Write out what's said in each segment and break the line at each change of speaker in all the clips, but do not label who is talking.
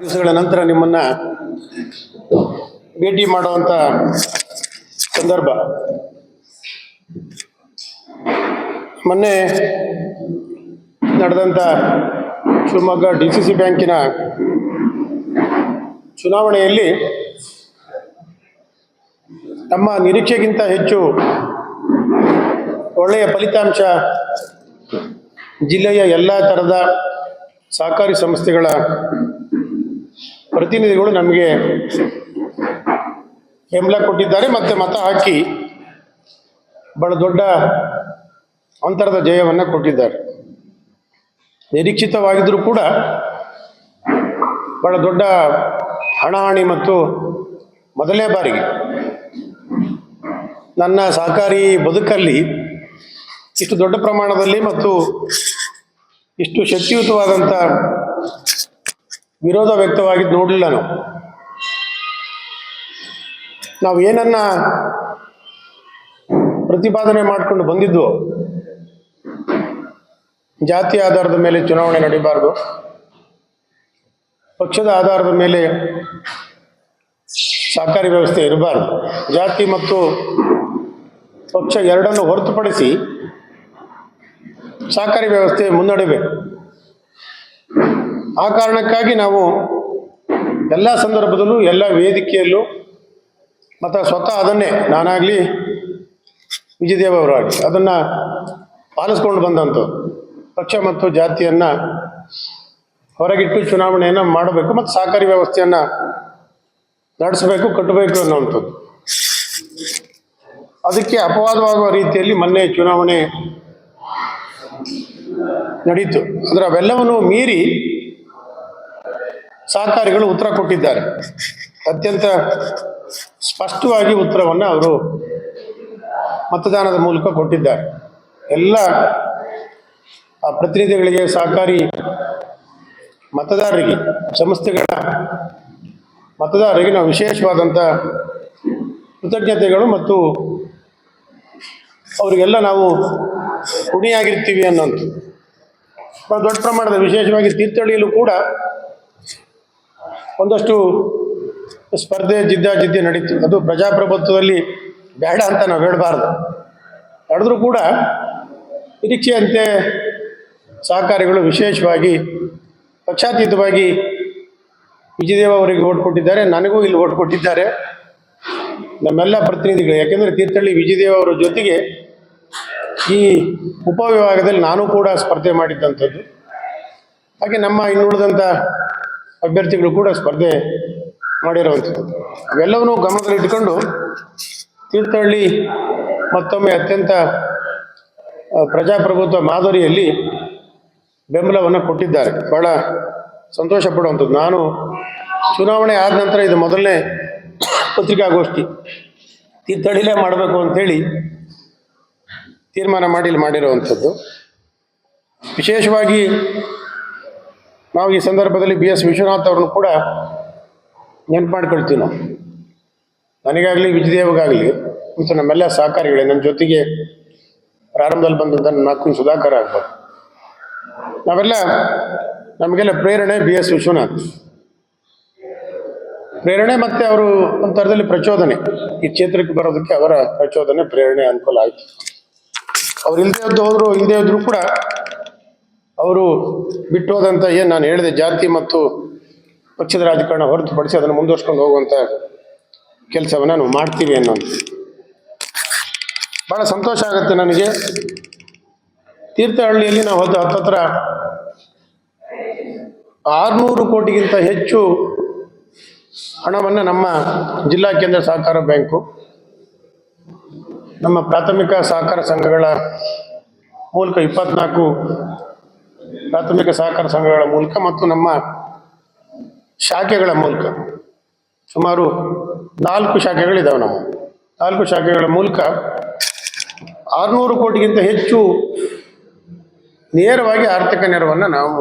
ದಿವಸಗಳ ನಂತರ ನಿಮ್ಮನ್ನ ಭೇಟಿ ಮಾಡುವಂತ ಸಂದರ್ಭ. ಮೊನ್ನೆ ನಡೆದಂಥ ಶಿವಮೊಗ್ಗ ಡಿ ಸಿ ಸಿ ಬ್ಯಾಂಕಿನ ಚುನಾವಣೆಯಲ್ಲಿ ನಮ್ಮ ನಿರೀಕ್ಷೆಗಿಂತ ಹೆಚ್ಚು ಒಳ್ಳೆಯ ಫಲಿತಾಂಶ ಜಿಲ್ಲೆಯ ಎಲ್ಲ ಥರದ ಸಹಕಾರಿ ಸಂಸ್ಥೆಗಳ ಪ್ರತಿನಿಧಿಗಳು ನಮಗೆ ಬೆಂಬಲ ಕೊಟ್ಟಿದ್ದಾರೆ ಮತ್ತು ಮತ ಹಾಕಿ ಬಹಳ ದೊಡ್ಡ ಅಂತರದ ಜಯವನ್ನು ಕೊಟ್ಟಿದ್ದಾರೆ. ನಿರೀಕ್ಷಿತವಾಗಿದ್ದರೂ ಕೂಡ ಬಹಳ ದೊಡ್ಡ ಹಣಾಹಣಿ ಮತ್ತು ಮೊದಲನೇ ಬಾರಿಗೆ ನನ್ನ ಸಹಕಾರಿ ಬದುಕಲ್ಲಿ ಇಷ್ಟು ದೊಡ್ಡ ಪ್ರಮಾಣದಲ್ಲಿ ಮತ್ತು ಇಷ್ಟು ಶಕ್ತಿಯುತವಾದಂಥ ವಿರೋಧ ವ್ಯಕ್ತವಾಗಿದ್ದು ನೋಡಲಿಲ್ಲ ನಾವು. ನಾವು ಏನನ್ನ ಪ್ರತಿಪಾದನೆ ಮಾಡಿಕೊಂಡು ಬಂದಿದ್ವು, ಜಾತಿ ಆಧಾರದ ಮೇಲೆ ಚುನಾವಣೆ ನಡೀಬಾರ್ದು, ಪಕ್ಷದ ಆಧಾರದ ಮೇಲೆ ಸಹಕಾರಿ ವ್ಯವಸ್ಥೆ ಇರಬಾರ್ದು, ಜಾತಿ ಮತ್ತು ಪಕ್ಷ ಎರಡನ್ನು ಹೊರತುಪಡಿಸಿ ಸಹಕಾರಿ ವ್ಯವಸ್ಥೆ ಮುನ್ನಡೆಯಬೇಕು ಆ ಕಾರಣಕ್ಕಾಗಿ ನಾವು ಎಲ್ಲ ಸಂದರ್ಭದಲ್ಲೂ, ಎಲ್ಲ ವೇದಿಕೆಯಲ್ಲೂ, ಮತ್ತು ಸ್ವತಃ ಅದನ್ನೇ ನಾನಾಗಲಿ ವಿಜಯದೇವ ಅವರಾಗಲಿ ಅದನ್ನು ಪಾಲಿಸ್ಕೊಂಡು ಬಂದಂಥದ್ದು ಪಕ್ಷ ಮತ್ತು ಜಾತಿಯನ್ನು ಹೊರಗಿಟ್ಟು ಚುನಾವಣೆಯನ್ನು ಮಾಡಬೇಕು ಮತ್ತು ಸಹಕಾರಿ ವ್ಯವಸ್ಥೆಯನ್ನು ನಡೆಸಬೇಕು, ಕಟ್ಟಬೇಕು ಅನ್ನುವಂಥದ್ದು. ಅದಕ್ಕೆ ಅಪವಾದವಾಗುವ ರೀತಿಯಲ್ಲಿ ಮೊನ್ನೆ ಚುನಾವಣೆ ನಡೀತು. ಅಂದರೆ ಅವೆಲ್ಲವನ್ನು ಮೀರಿ ಸಹಕಾರಿಗಳು ಉತ್ತರ ಕೊಟ್ಟಿದ್ದಾರೆ. ಅತ್ಯಂತ ಸ್ಪಷ್ಟವಾಗಿ ಉತ್ತರವನ್ನು ಅವರು ಮತದಾನದ ಮೂಲಕ ಕೊಟ್ಟಿದ್ದಾರೆ. ಎಲ್ಲ ಆ ಪ್ರತಿನಿಧಿಗಳಿಗೆ ಸಹಕಾರಿ ಮತದಾರರಿಗೆ, ಸಂಸ್ಥೆಗಳ ಮತದಾರರಿಗೆ ನಾವು ವಿಶೇಷವಾದಂಥ ಕೃತಜ್ಞತೆಗಳು ಮತ್ತು ಅವರಿಗೆಲ್ಲ ನಾವು ಋಣಿಯಾಗಿರ್ತೀವಿ ಅನ್ನೋಂಥ ದೊಡ್ಡ ಪ್ರಮಾಣದ ವಿಶೇಷವಾಗಿ ತೀರ್ಥಹಳ್ಳಿಯಲ್ಲೂ ಕೂಡ ಒಂದಷ್ಟು ಸ್ಪರ್ಧೆ ಜಿದ್ದಾಜಿದ್ದಿ ನಡೀತು. ಅದು ಪ್ರಜಾಪ್ರಭುತ್ವದಲ್ಲಿ ಬೇಡ ಅಂತ ನಾವು ಹೇಳಬಾರ್ದು. ನಡೆದ್ರೂ ಕೂಡ ನಿರೀಕ್ಷೆಯಂತೆ ಸಹಕಾರಿಗಳು ವಿಶೇಷವಾಗಿ ಪಕ್ಷಾತೀತವಾಗಿ ವಿಜಯದೇವ ಅವರಿಗೆ ಓಟ್ ಕೊಟ್ಟಿದ್ದಾರೆ. ನನಗೂ ಇಲ್ಲಿ ಓಟ್ ಕೊಟ್ಟಿದ್ದಾರೆ. ನಮ್ಮೆಲ್ಲ ಪ್ರತಿನಿಧಿಗಳು. ಯಾಕೆಂದರೆ ತೀರ್ಥಹಳ್ಳಿ ವಿಜಯದೇವ ಅವರ ಜೊತೆಗೆ ಈ ಉಪವಿಭಾಗದಲ್ಲಿ ನಾನು ಕೂಡ ಸ್ಪರ್ಧೆ ಮಾಡಿದ್ದಂಥದ್ದು. ಹಾಗೆ ನಮ್ಮ ಇನ್ನುಳಿದಂಥ ಅಭ್ಯರ್ಥಿಗಳು ಕೂಡ ಸ್ಪರ್ಧೆ ಮಾಡಿರುವಂಥದ್ದು. ಅವೆಲ್ಲವನ್ನೂ ಗಮನದಲ್ಲಿಟ್ಟುಕೊಂಡು ತೀರ್ಥಹಳ್ಳಿ ಮತ್ತೊಮ್ಮೆ ಅತ್ಯಂತ ಪ್ರಜಾಪ್ರಭುತ್ವ ಮಾದರಿಯಲ್ಲಿ ಬೆಂಬಲವನ್ನು ಕೊಟ್ಟಿದ್ದಾರೆ. ಬಹಳ ಸಂತೋಷ ಪಡುವಂಥದ್ದು. ನಾನು ಚುನಾವಣೆ ಆದ ನಂತರ ಇದು ಮೊದಲನೇ ಪತ್ರಿಕಾಗೋಷ್ಠಿ. ತೀರ್ಥಹಳ್ಳಿಲೇ ಮಾಡಬೇಕು ಅಂಥೇಳಿ ತೀರ್ಮಾನ ಮಾಡಿ ಮಾಡಿರುವಂಥದ್ದು. ವಿಶೇಷವಾಗಿ ನಾವು ಈ ಸಂದರ್ಭದಲ್ಲಿ ಬಿ ಎಸ್ ವಿಶ್ವನಾಥ್ ಅವ್ರನ್ನು ಕೂಡ ನೆನಪು ಮಾಡ್ಕೊಳ್ತೀವಿ ನಾವು. ನನಗಾಗಲಿ ವಿಜಯದೇವಗಾಗಲಿ ಮತ್ತು ನಮ್ಮೆಲ್ಲ ಸಹಕಾರಿಗಳೇ ನನ್ನ ಜೊತೆಗೆ ಪ್ರಾರಂಭದಲ್ಲಿ ಬಂದಂಥ ನಾಲ್ಕು ಸುಧಾಕರ್ ಆಗ್ಬೋದು. ನಾವೆಲ್ಲ, ನಮಗೆಲ್ಲ ಪ್ರೇರಣೆ ಬಿ ಎಸ್ ವಿಶ್ವನಾಥ್. ಪ್ರೇರಣೆ ಮತ್ತು ಅವರು ಒಂಥರದಲ್ಲಿ ಥರದಲ್ಲಿ ಪ್ರಚೋದನೆ. ಈ ಕ್ಷೇತ್ರಕ್ಕೆ ಬರೋದಕ್ಕೆ ಅವರ ಪ್ರಚೋದನೆ, ಪ್ರೇರಣೆ ಅನುಕೂಲ ಆಯಿತು. ಅವ್ರು ಇಲ್ಲದೆ ಹೋದರು ಹೋದ್ರು ಇಲ್ಲದೆ ಇದ್ರು ಕೂಡ ಅವರು ಬಿಟ್ಟು ಹೋದಂಥ ಏನು ನಾನು ಹೇಳಿದೆ, ಜಾತಿ ಮತ್ತು ಪಕ್ಷದ ರಾಜಕಾರಣ ಹೊರತುಪಡಿಸಿ ಅದನ್ನು ಮುಂದುವರ್ಸ್ಕೊಂಡು ಹೋಗುವಂಥ ಕೆಲಸವನ್ನು ನಾವು ಮಾಡ್ತೀವಿ ಅನ್ನೋದು. ಭಾಳ ಸಂತೋಷ ಆಗುತ್ತೆ ನನಗೆ. ತೀರ್ಥಹಳ್ಳಿಯಲ್ಲಿ ನಾವು ಹತ್ತು ಹತ್ತತ್ರ ಆರುನೂರು ಕೋಟಿಗಿಂತ ಹೆಚ್ಚು ಹಣವನ್ನು ನಮ್ಮ ಜಿಲ್ಲಾ ಕೇಂದ್ರ ಸಹಕಾರ ಬ್ಯಾಂಕು, ನಮ್ಮ ಪ್ರಾಥಮಿಕ ಸಹಕಾರ ಸಂಘಗಳ ಮೂಲಕ ಇಪ್ಪತ್ನಾಲ್ಕು ಪ್ರಾಥಮಿಕ ಸಹಕಾರ ಸಂಘಗಳ ಮೂಲಕ ಮತ್ತು ನಮ್ಮ ಶಾಖೆಗಳ ಮೂಲಕ. ಸುಮಾರು ನಾಲ್ಕು ಶಾಖೆಗಳಿದ್ದಾವೆ ನಮ್ಮ. ನಾಲ್ಕು ಶಾಖೆಗಳ ಮೂಲಕ ಆರುನೂರು ಕೋಟಿಗಿಂತ ಹೆಚ್ಚು ನೇರವಾಗಿ ಆರ್ಥಿಕ ನೆರವನ್ನು ನಾವು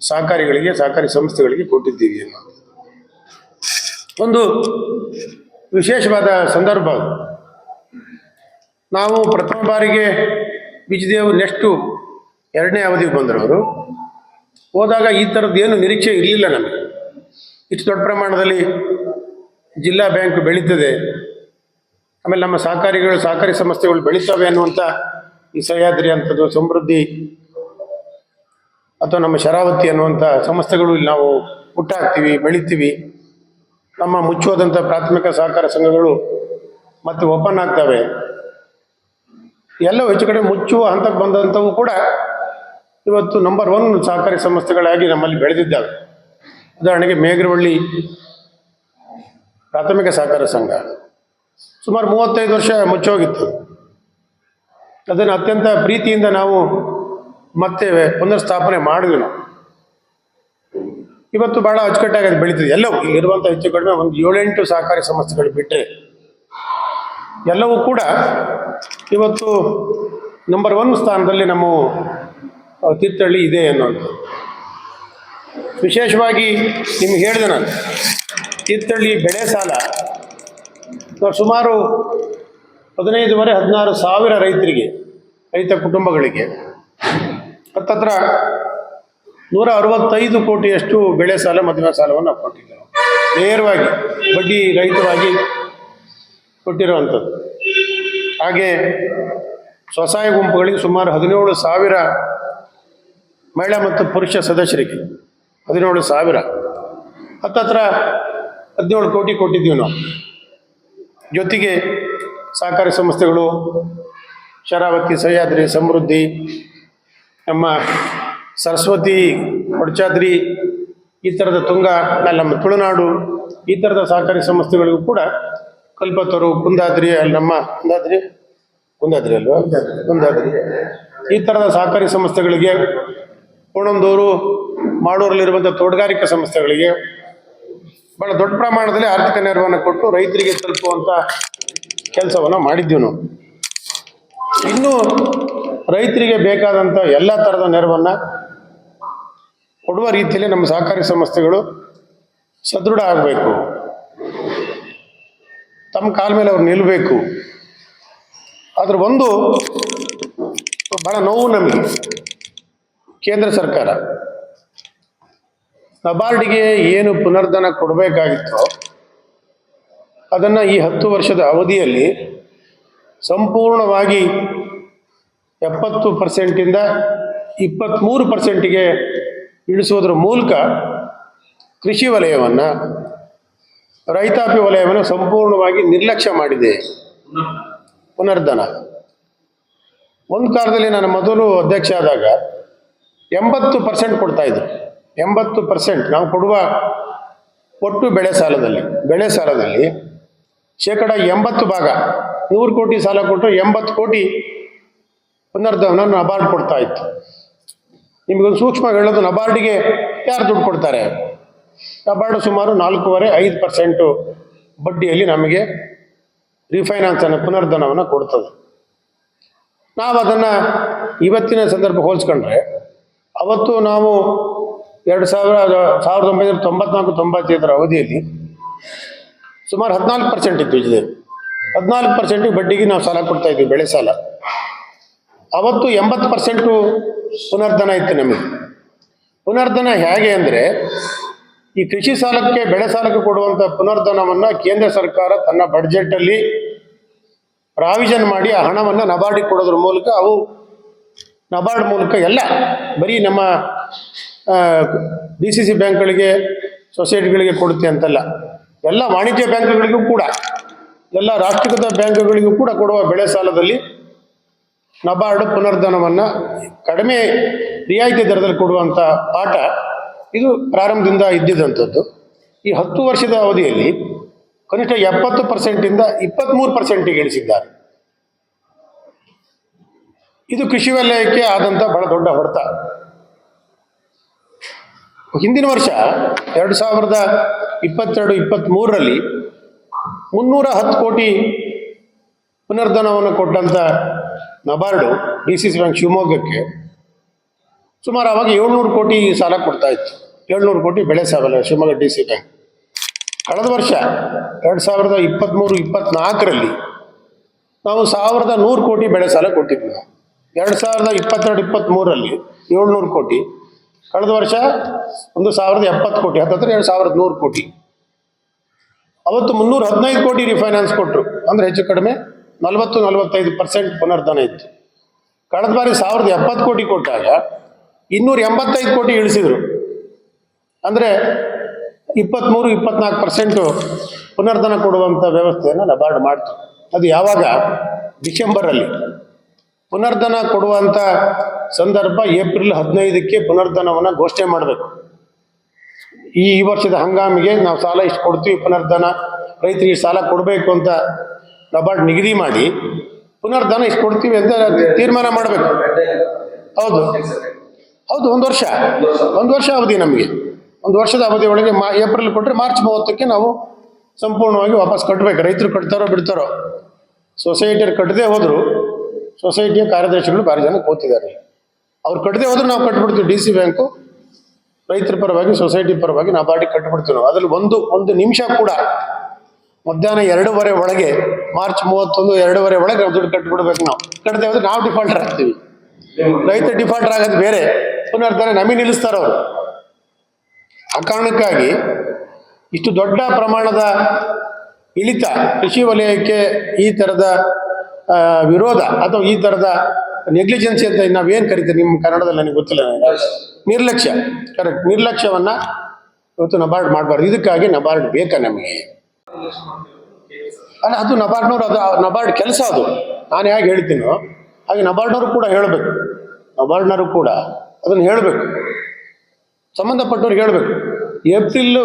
ಸಹಕಾರಿಗಳಿಗೆ, ಸಹಕಾರಿ ಸಂಸ್ಥೆಗಳಿಗೆ ಕೊಟ್ಟಿದ್ದೀವಿ ಅನ್ನೋದು ಒಂದು ವಿಶೇಷವಾದ ಸಂದರ್ಭ ನಾವು ಪ್ರಥಮ ಬಾರಿಗೆ ವಿಜಯದೇವ್ ನೆಕ್ಸ್ಟು ಎರಡನೇ ಅವಧಿಗೆ ಬಂದರು ಅವರು ಹೋದಾಗ ಈ ಥರದ್ದು ಏನು ನಿರೀಕ್ಷೆ ಇರಲಿಲ್ಲ ನಮಗೆ. ಇಷ್ಟು ದೊಡ್ಡ ಪ್ರಮಾಣದಲ್ಲಿ ಜಿಲ್ಲಾ ಬ್ಯಾಂಕ್ ಬೆಳೀತದೆ. ಆಮೇಲೆ ನಮ್ಮ ಸಹಕಾರಿಗಳು, ಸಹಕಾರಿ ಸಂಸ್ಥೆಗಳು ಬೆಳೀತವೆ ಅನ್ನುವಂಥ ಈ ಸಹ್ಯಾದ್ರಿ ಅಂಥದ್ದು ಸಮೃದ್ಧಿ ಅಥವಾ ನಮ್ಮ ಶರಾವತಿ ಅನ್ನುವಂಥ ಸಂಸ್ಥೆಗಳು ಇಲ್ಲಿ ನಾವು ಹುಟ್ಟಾಕ್ತೀವಿ, ಬೆಳಿತೀವಿ. ನಮ್ಮ ಮುಚ್ಚೋದಂಥ ಪ್ರಾಥಮಿಕ ಸಹಕಾರ ಸಂಘಗಳು ಮತ್ತೆ ಓಪನ್ ಆಗ್ತವೆ. ಎಲ್ಲವೂ ಹೆಚ್ಚು ಕಡೆ ಮುಚ್ಚುವ ಹಂತಕ್ಕೆ ಬಂದಂಥವು ಕೂಡ ಇವತ್ತು ನಂಬರ್ ಒನ್ ಸಹಕಾರಿ ಸಂಸ್ಥೆಗಳಾಗಿ ನಮ್ಮಲ್ಲಿ ಬೆಳೆದಿದ್ದಾವೆ. ಉದಾಹರಣೆಗೆ ಮೇಗರವಳ್ಳಿ ಪ್ರಾಥಮಿಕ ಸಹಕಾರ ಸಂಘ. ಸುಮಾರು ಮೂವತ್ತೈದು ವರ್ಷ ಮುಚ್ಚೋಗಿತ್ತು. ಅದನ್ನು ಅತ್ಯಂತ ಪ್ರೀತಿಯಿಂದ ನಾವು ಮತ್ತೆ ಪುನರ್ಸ್ಥಾಪನೆ ಮಾಡಿದ್ವಿ ನಾವು. ಇವತ್ತು ಬಹಳ ಅಚ್ಚುಕಟ್ಟಾಗಿ ಅದು ಬೆಳೀತದೆ. ಎಲ್ಲವೂ ಇರುವಂಥ ಹೆಚ್ಚು ಕಡಿಮೆ ಒಂದು ಏಳೆಂಟು ಸಹಕಾರಿ ಸಂಸ್ಥೆಗಳು ಬಿಟ್ಟರೆ ಎಲ್ಲವೂ ಕೂಡ ಇವತ್ತು ನಂಬರ್ ಒನ್ ಸ್ಥಾನದಲ್ಲಿ ನಮ್ಮ ತೀರ್ಥಹಳ್ಳಿ ಇದೆ ಅನ್ನೋದು. ವಿಶೇಷವಾಗಿ ನಿಮ್ಗೆ ಹೇಳಿದೆ ನಾನು ತೀರ್ಥಹಳ್ಳಿ ಬೆಳೆ ಸಾಲ ಸುಮಾರು ಹದಿನೈದುವರೆ, ಹದಿನಾರು ಸಾವಿರ ರೈತರಿಗೆ, ರೈತ ಕುಟುಂಬಗಳಿಗೆ, ಹತ್ತತ್ರ ನೂರ ಅರವತ್ತೈದು ಕೋಟಿಯಷ್ಟು ಬೆಳೆ ಸಾಲ ಮದುವೆ ಸಾಲವನ್ನು ಕೊಟ್ಟಿದ್ದಾರೆ ನೇರವಾಗಿ ಬಡ್ಡಿ ರಹಿತವಾಗಿ ಕೊಟ್ಟಿರುವಂಥದ್ದು. ಹಾಗೆ ಸ್ವಸಹಾಯ ಗುಂಪುಗಳಿಗೆ ಸುಮಾರು ಹದಿನೇಳು ಸಾವಿರ ಮಹಿಳಾ ಮತ್ತು ಪುರುಷ ಸದಸ್ಯರಿಗೆ ಹದಿನೇಳು ಸಾವಿರ. ಹತ್ತತ್ರ ಹದಿನೇಳು ಕೋಟಿ ಕೊಟ್ಟಿದ್ದೀವಿ ನಾವು. ಜೊತೆಗೆ ಸಹಕಾರಿ ಸಂಸ್ಥೆಗಳು, ಶರಾವತಿ, ಸಹ್ಯಾದ್ರಿ, ಸಮೃದ್ಧಿ, ನಮ್ಮ ಸರಸ್ವತಿ ಕೊಡಚಾದ್ರಿ ಈ ಥರದ ತುಂಗ, ಅಲ್ಲಿ ನಮ್ಮ ತುಳುನಾಡು, ಈ ಥರದ ಸಹಕಾರಿ ಸಂಸ್ಥೆಗಳಿಗೂ ಕೂಡ ಕಲ್ಪತರು, ಕುಂದಾದ್ರಿ, ಅಲ್ಲಿ ನಮ್ಮ ಕುಂದಾದ್ರಿ? ಕುಂದಾದ್ರಿ ಅಲ್ವಾ? ಕುಂದಾದ್ರಿ. ಈ ಥರದ ಸಹಕಾರಿ ಸಂಸ್ಥೆಗಳಿಗೆ ಕೋಣಂದೂರು ಮಾಡೂರಲ್ಲಿರುವಂಥ ತೋಟಗಾರಿಕಾ ಸಂಸ್ಥೆಗಳಿಗೆ ಬಹಳ ದೊಡ್ಡ ಪ್ರಮಾಣದಲ್ಲಿ ಆರ್ಥಿಕ ನೆರವನ್ನು ಕೊಟ್ಟು ರೈತರಿಗೆ ತಲುಪುವಂಥ ಕೆಲಸವನ್ನು ಮಾಡಿದ್ದೀವಿ ನಾವು. ಇನ್ನು ರೈತರಿಗೆ ಬೇಕಾದಂಥ ಎಲ್ಲ ಥರದ ನೆರವನ್ನು ಕೊಡುವ ರೀತಿಯಲ್ಲಿ ನಮ್ಮ ಸಹಕಾರಿ ಸಂಸ್ಥೆಗಳು ಸದೃಢ ಆಗಬೇಕು. ತಮ್ಮ ಕಾಲ ಮೇಲೆ ಅವ್ರು ನಿಲ್ಲಬೇಕು ಆದ್ರೆ ಒಂದು, ಬಹಳ ನೋವು ನಮಗೆ. ಕೇಂದ್ರ ಸರ್ಕಾರ. ನಬಾರ್ಡಿಗೆ ಏನು ಪುನರ್ಧನ ಕೊಡಬೇಕಾಗಿತ್ತೋ, ಅದನ್ನು ಈ ಹತ್ತು ವರ್ಷದ ಅವಧಿಯಲ್ಲಿ ಸಂಪೂರ್ಣವಾಗಿ ಎಪ್ಪತ್ತು ಪರ್ಸೆಂಟಿಂದ ಇಪ್ಪತ್ತ್ಮೂರು ಪರ್ಸೆಂಟಿಗೆ ಇಳಿಸುವುದರ ಮೂಲಕ ಕೃಷಿ ವಲಯವನ್ನು, ರೈತಾಪಿ ವಲಯವನ್ನು ಸಂಪೂರ್ಣವಾಗಿ ನಿರ್ಲಕ್ಷ್ಯ ಮಾಡಿದೆ. ಪುನರ್ಧನ. ಒಂದು ಕಾಲದಲ್ಲಿ ನಾನು ಮೊದಲು ಅಧ್ಯಕ್ಷ ಆದಾಗ ಎಂಬತ್ತು ಪರ್ಸೆಂಟ್ ಕೊಡ್ತಾ ಇದ್ರು ಎಂಬತ್ತು ಪರ್ಸೆಂಟ್ ನಾವು ಕೊಡುವ ಒಟ್ಟು ಬೆಳೆ ಸಾಲದಲ್ಲಿ ಬೆಳೆ ಸಾಲದಲ್ಲಿ ಶೇಕಡ ಎಂಬತ್ತು ಭಾಗ, ನೂರು ಕೋಟಿ ಸಾಲ ಕೊಟ್ಟರೆ ಎಂಬತ್ತು ಕೋಟಿ ಪುನರ್ಧನ ನಬಾರ್ಡ್ ಕೊಡ್ತಾ ಇತ್ತು ನಿಮಗೊಂದು ಸೂಕ್ಷ್ಮ ಹೇಳೋದು ನಬಾರ್ಡಿಗೆ ಯಾರು ದುಡ್ಡು ಕೊಡ್ತಾರೆ? ನಬಾರ್ಡು ಸುಮಾರು ನಾಲ್ಕೂವರೆ, ಐದು ಪರ್ಸೆಂಟು ಬಡ್ಡಿಯಲ್ಲಿ ನಮಗೆ ರಿಫೈನಾನ್ಸನ್ನು ಪುನರ್ಧನವನ್ನು ಕೊಡ್ತದೆ. ನಾವು ಅದನ್ನು ಇವತ್ತಿನ ಸಂದರ್ಭ ಹೋಲಿಸ್ಕೊಂಡ್ರೆ ಅವತ್ತು ನಾವು ಎರಡು ಸಾವಿರ, ಸಾವಿರದ ಒಂಬೈನೂರ ತೊಂಬತ್ನಾಲ್ಕು, ತೊಂಬತ್ತೈದರ ಅವಧಿಯಲ್ಲಿ ಸುಮಾರು ಹದಿನಾಲ್ಕು ಪರ್ಸೆಂಟ್ ಇತ್ತು ಇದೆ ಹದಿನಾಲ್ಕು ಪರ್ಸೆಂಟಿಗೆ ಬಡ್ಡಿಗೆ ನಾವು ಸಾಲ ಕೊಡ್ತಾ ಇದ್ವಿ, ಬೆಳೆ ಸಾಲ. ಅವತ್ತು ಎಂಬತ್ತು ಪರ್ಸೆಂಟು ಪುನರ್ಧನ ಇತ್ತು ನಮಗೆ. ಪುನರ್ಧನ ಹೇಗೆ ಅಂದರೆ, ಈ ಕೃಷಿ ಸಾಲಕ್ಕೆ, ಬೆಳೆ ಸಾಲಕ್ಕೆ ಕೊಡುವಂಥ ಪುನರ್ಧನವನ್ನು ಕೇಂದ್ರ ಸರ್ಕಾರ ತನ್ನ ಬಡ್ಜೆಟಲ್ಲಿ ಪ್ರಾವಿಷನ್ ಮಾಡಿ ಆ ಹಣವನ್ನು ನಬಾರ್ಡಿಗೆ ಕೊಡೋದ್ರ ಮೂಲಕ ಅವು ನಬಾರ್ಡ್ ಮೂಲಕ ಎಲ್ಲ ಬರೀ ನಮ್ಮ ಡಿ ಸಿ ಸಿ ಬ್ಯಾಂಕ್ಗಳಿಗೆ, ಸೊಸೈಟಿಗಳಿಗೆ ಕೊಡುತ್ತೆ ಅಂತಲ್ಲ. ಎಲ್ಲ ವಾಣಿಜ್ಯ ಬ್ಯಾಂಕ್ಗಳಿಗೂ ಕೂಡ, ಎಲ್ಲ ರಾಷ್ಟ್ರೀಕೃತ ಬ್ಯಾಂಕ್ಗಳಿಗೂ ಕೂಡ ಕೊಡುವ ಬೆಳೆ ಸಾಲದಲ್ಲಿ ನಬಾರ್ಡ್ ಪುನರ್ಧನವನ್ನು ಕಡಿಮೆ ರಿಯಾಯಿತಿ ದರದಲ್ಲಿ ಕೊಡುವಂಥ ಪಾಠ ಇದು ಪ್ರಾರಂಭದಿಂದ ಇದ್ದಿದ್ದಂಥದ್ದು ಈ ಹತ್ತು ವರ್ಷದ ಅವಧಿಯಲ್ಲಿ ಕನಿಷ್ಠ ಎಪ್ಪತ್ತು ಪರ್ಸೆಂಟಿಂದ ಇಪ್ಪತ್ತ್ಮೂರು ಪರ್ಸೆಂಟಿಗೆ ಇಳಿಸಿದ್ದಾರೆ. ಇದು ಕೃಷಿ ವಲಯಕ್ಕೆ ಆದಂಥ ಬಹಳ ದೊಡ್ಡ ಹೊಡೆತ. ಹಿಂದಿನ ವರ್ಷ ಎರಡು ಸಾವಿರದ ಇಪ್ಪತ್ತೆರಡು, ಇಪ್ಪತ್ತ್ಮೂರರಲ್ಲಿ ಮುನ್ನೂರ ಹತ್ತು ಕೋಟಿ ಪುನರ್ಧನವನ್ನು ಕೊಟ್ಟಂಥ NABARD, D C C bank ಶಿವಮೊಗ್ಗಕ್ಕೆ ಸುಮಾರು ಅವಾಗ ಏಳ್ನೂರು ಕೋಟಿ ಸಾಲ ಕೊಡ್ತಾ ಇತ್ತು. ಏಳ್ನೂರು ಕೋಟಿ ಬೆಳೆ ಸಾಲ ಶಿವಮೊಗ್ಗ ಡಿ ಸಿ ಬ್ಯಾಂಕ್. ಕಳೆದ ವರ್ಷ ಎರಡು ಸಾವಿರದ ಇಪ್ಪತ್ತ್ಮೂರು, ಇಪ್ಪತ್ತ್ನಾಲ್ಕರಲ್ಲಿ ನಾವು ಸಾವಿರದ ನೂರು ಕೋಟಿ ಬೆಳೆ ಸಾಲ ಕೊಟ್ಟಿದ್ವಿ ನಾವು. ಎರಡು ಸಾವಿರದ ಇಪ್ಪತ್ತೆರಡು, ಇಪ್ಪತ್ತ್ಮೂರರಲ್ಲಿ ಏಳ್ನೂರು ಕೋಟಿ. ಕಳೆದ ವರ್ಷ ಒಂದು ಸಾವಿರದ ಎಪ್ಪತ್ತು ಕೋಟಿ, ಹತ್ತತ್ರ ಎರಡು ಸಾವಿರದ ನೂರು ಕೋಟಿ. ಅವತ್ತು ಮುನ್ನೂರ ಹದಿನೈದು ಕೋಟಿ ರಿಫೈನಾನ್ಸ್ ಕೊಟ್ಟರು ಅಂದರೆ ಹೆಚ್ಚು ಕಡಿಮೆ ನಲವತ್ತು, ನಲವತ್ತೈದು ಪರ್ಸೆಂಟ್ ಪುನರ್ಧನ ಇತ್ತು. ಕಳೆದ ಬಾರಿ ಸಾವಿರದ ಎಪ್ಪತ್ತು ಕೋಟಿ ಕೊಟ್ಟಾಗ ಇನ್ನೂರ ಎಂಬತ್ತೈದು ಕೋಟಿ ಇಳಿಸಿದ್ರು. ಅಂದರೆ ಇಪ್ಪತ್ತ್ಮೂರು ಇಪ್ಪತ್ನಾಲ್ಕು ಪರ್ಸೆಂಟು ಪುನರ್ಧನ ಕೊಡುವಂಥ ವ್ಯವಸ್ಥೆಯನ್ನು ನಬಾರ್ಡ್ ಮಾಡ್ತು. ಅದು ಯಾವಾಗ? ಡಿಸೆಂಬರಲ್ಲಿ ಪುನರ್ಧನ ಕೊಡುವಂಥ ಸಂದರ್ಭ ಏಪ್ರಿಲ್ ಹದಿನೈದಕ್ಕೆ ಪುನರ್ಧನವನ್ನು ಘೋಷಣೆ ಮಾಡಬೇಕು. ಈ ಈ ವರ್ಷದ ಹಂಗಾಮಿಗೆ ನಾವು ಸಾಲ ಇಷ್ಟು ಕೊಡ್ತೀವಿ, ಪುನರ್ಧನ, ರೈತರಿಗೆ ಸಾಲ ಕೊಡಬೇಕು ಅಂತ ನಬಾರ್ಡ್ ನಿಗದಿ ಮಾಡಿ ಪುನರ್ಧನ ಇಷ್ಟು ಕೊಡ್ತೀವಿ ಅಂತ ತೀರ್ಮಾನ ಮಾಡಬೇಕು. ಹೌದು. ಹೌದು, ಒಂದು ವರ್ಷ. ಒಂದು ವರ್ಷ ಅವಧಿ ನಮಗೆ. ಒಂದು ವರ್ಷದ ಅವಧಿ ಒಳಗೆ ಮಾ, ಏಪ್ರಿಲ್ ಕೊಟ್ಟರೆ ಮಾರ್ಚ್ ಮೂವತ್ತಕ್ಕೆ ನಾವು ಸಂಪೂರ್ಣವಾಗಿ ವಾಪಸ್ ಕಟ್ಟಬೇಕು ರೈತರು ಕಟ್ತಾರೋ ಬಿಡ್ತಾರೋ. ಸೊಸೈಟಿಯವ್ರು ಕಟ್ಟದೇ ಹೋದರು. ಸೊಸೈಟಿಯ ಕಾರ್ಯದರ್ಶಿಗಳು ಭಾರಿ ಜನ ಕೂತಿದ್ದಾರೆ. ಅವ್ರು ಕಟ್ಟದೆ ಹೋದ್ರೆ ನಾವು ಕಟ್ಬಿಡ್ತೀವಿ ಡಿ ಸಿ ಬ್ಯಾಂಕು. ರೈತರ ಪರವಾಗಿ, ಸೊಸೈಟಿ ಪರವಾಗಿ ನಾವು ಬಾಡಿ ಕಟ್ಬಿಡ್ತೀವಿ ನಾವು. ಅದ್ರಲ್ಲಿ ಒಂದು ಒಂದು ನಿಮಿಷ ಕೂಡ ಮಧ್ಯಾಹ್ನ ಎರಡೂವರೆ ಒಳಗೆ, ಮಾರ್ಚ್ ಮೂವತ್ತೊಂದು ಎರಡೂವರೆ ಒಳಗೆ ನಾವು ದುಡ್ಡು ಕಟ್ಬಿಡ್ಬೇಕು ನಾವು. ಕಟ್ಟದೆ ಹೋದ್ರೆ ನಾವು ಡಿಫಾಲ್ಟರ್ ಆಗ್ತೀವಿ. ರೈತ ಡಿಫಾಲ್ಟರ್ ಆಗೋದು ಬೇರೆ. ಪುನರ್ಧಾರೆ ನಮಗೆ ನಿಲ್ಲಿಸ್ತಾರೆ ಅವರು. ಆ ಕಾರಣಕ್ಕಾಗಿ ಇಷ್ಟು ದೊಡ್ಡ ಪ್ರಮಾಣದ ಇಳಿತ ಕೃಷಿ ವಲಯಕ್ಕೆ ಈ ಥರದ ವಿರೋಧ ಅಥವಾ ಈ ಥರದ ನೆಗ್ಲಿಜೆನ್ಸಿ ಅಂತ ನಾವೇನು ಕರಿತೀವಿ? ನಿಮ್ಮ ಕನ್ನಡದಲ್ಲಿ ನನಗೆ ಗೊತ್ತಿಲ್ಲ ನಿರ್ಲಕ್ಷ್ಯ. ಕರೆಕ್ಟ್ ನಿರ್ಲಕ್ಷ್ಯವನ್ನು ಇವತ್ತು ನಬಾರ್ಡ್ ಮಾಡಬಾರ್ದು. ಇದಕ್ಕಾಗಿ ನಬಾರ್ಡ್ ಬೇಕಾ ನಮಗೆ? ಅಲ್ಲ ಅದು ನಬಾರ್ಡ್ನವ್ರು ಅದು ನಬಾರ್ಡ್ ಕೆಲಸ ಅದು. ನಾನು ಹೇಗೆ ಹೇಳ್ತೀನೋ ಹಾಗೆ ನಬಾರ್ಡ್ನವರು ಕೂಡ ಹೇಳಬೇಕು. ನಬಾರ್ಡ್ನವರು ಕೂಡ ಅದನ್ನು ಹೇಳಬೇಕು. ಸಂಬಂಧಪಟ್ಟವ್ರಿಗೆ ಹೇಳಬೇಕು. ಏಪ್ರಿಲ್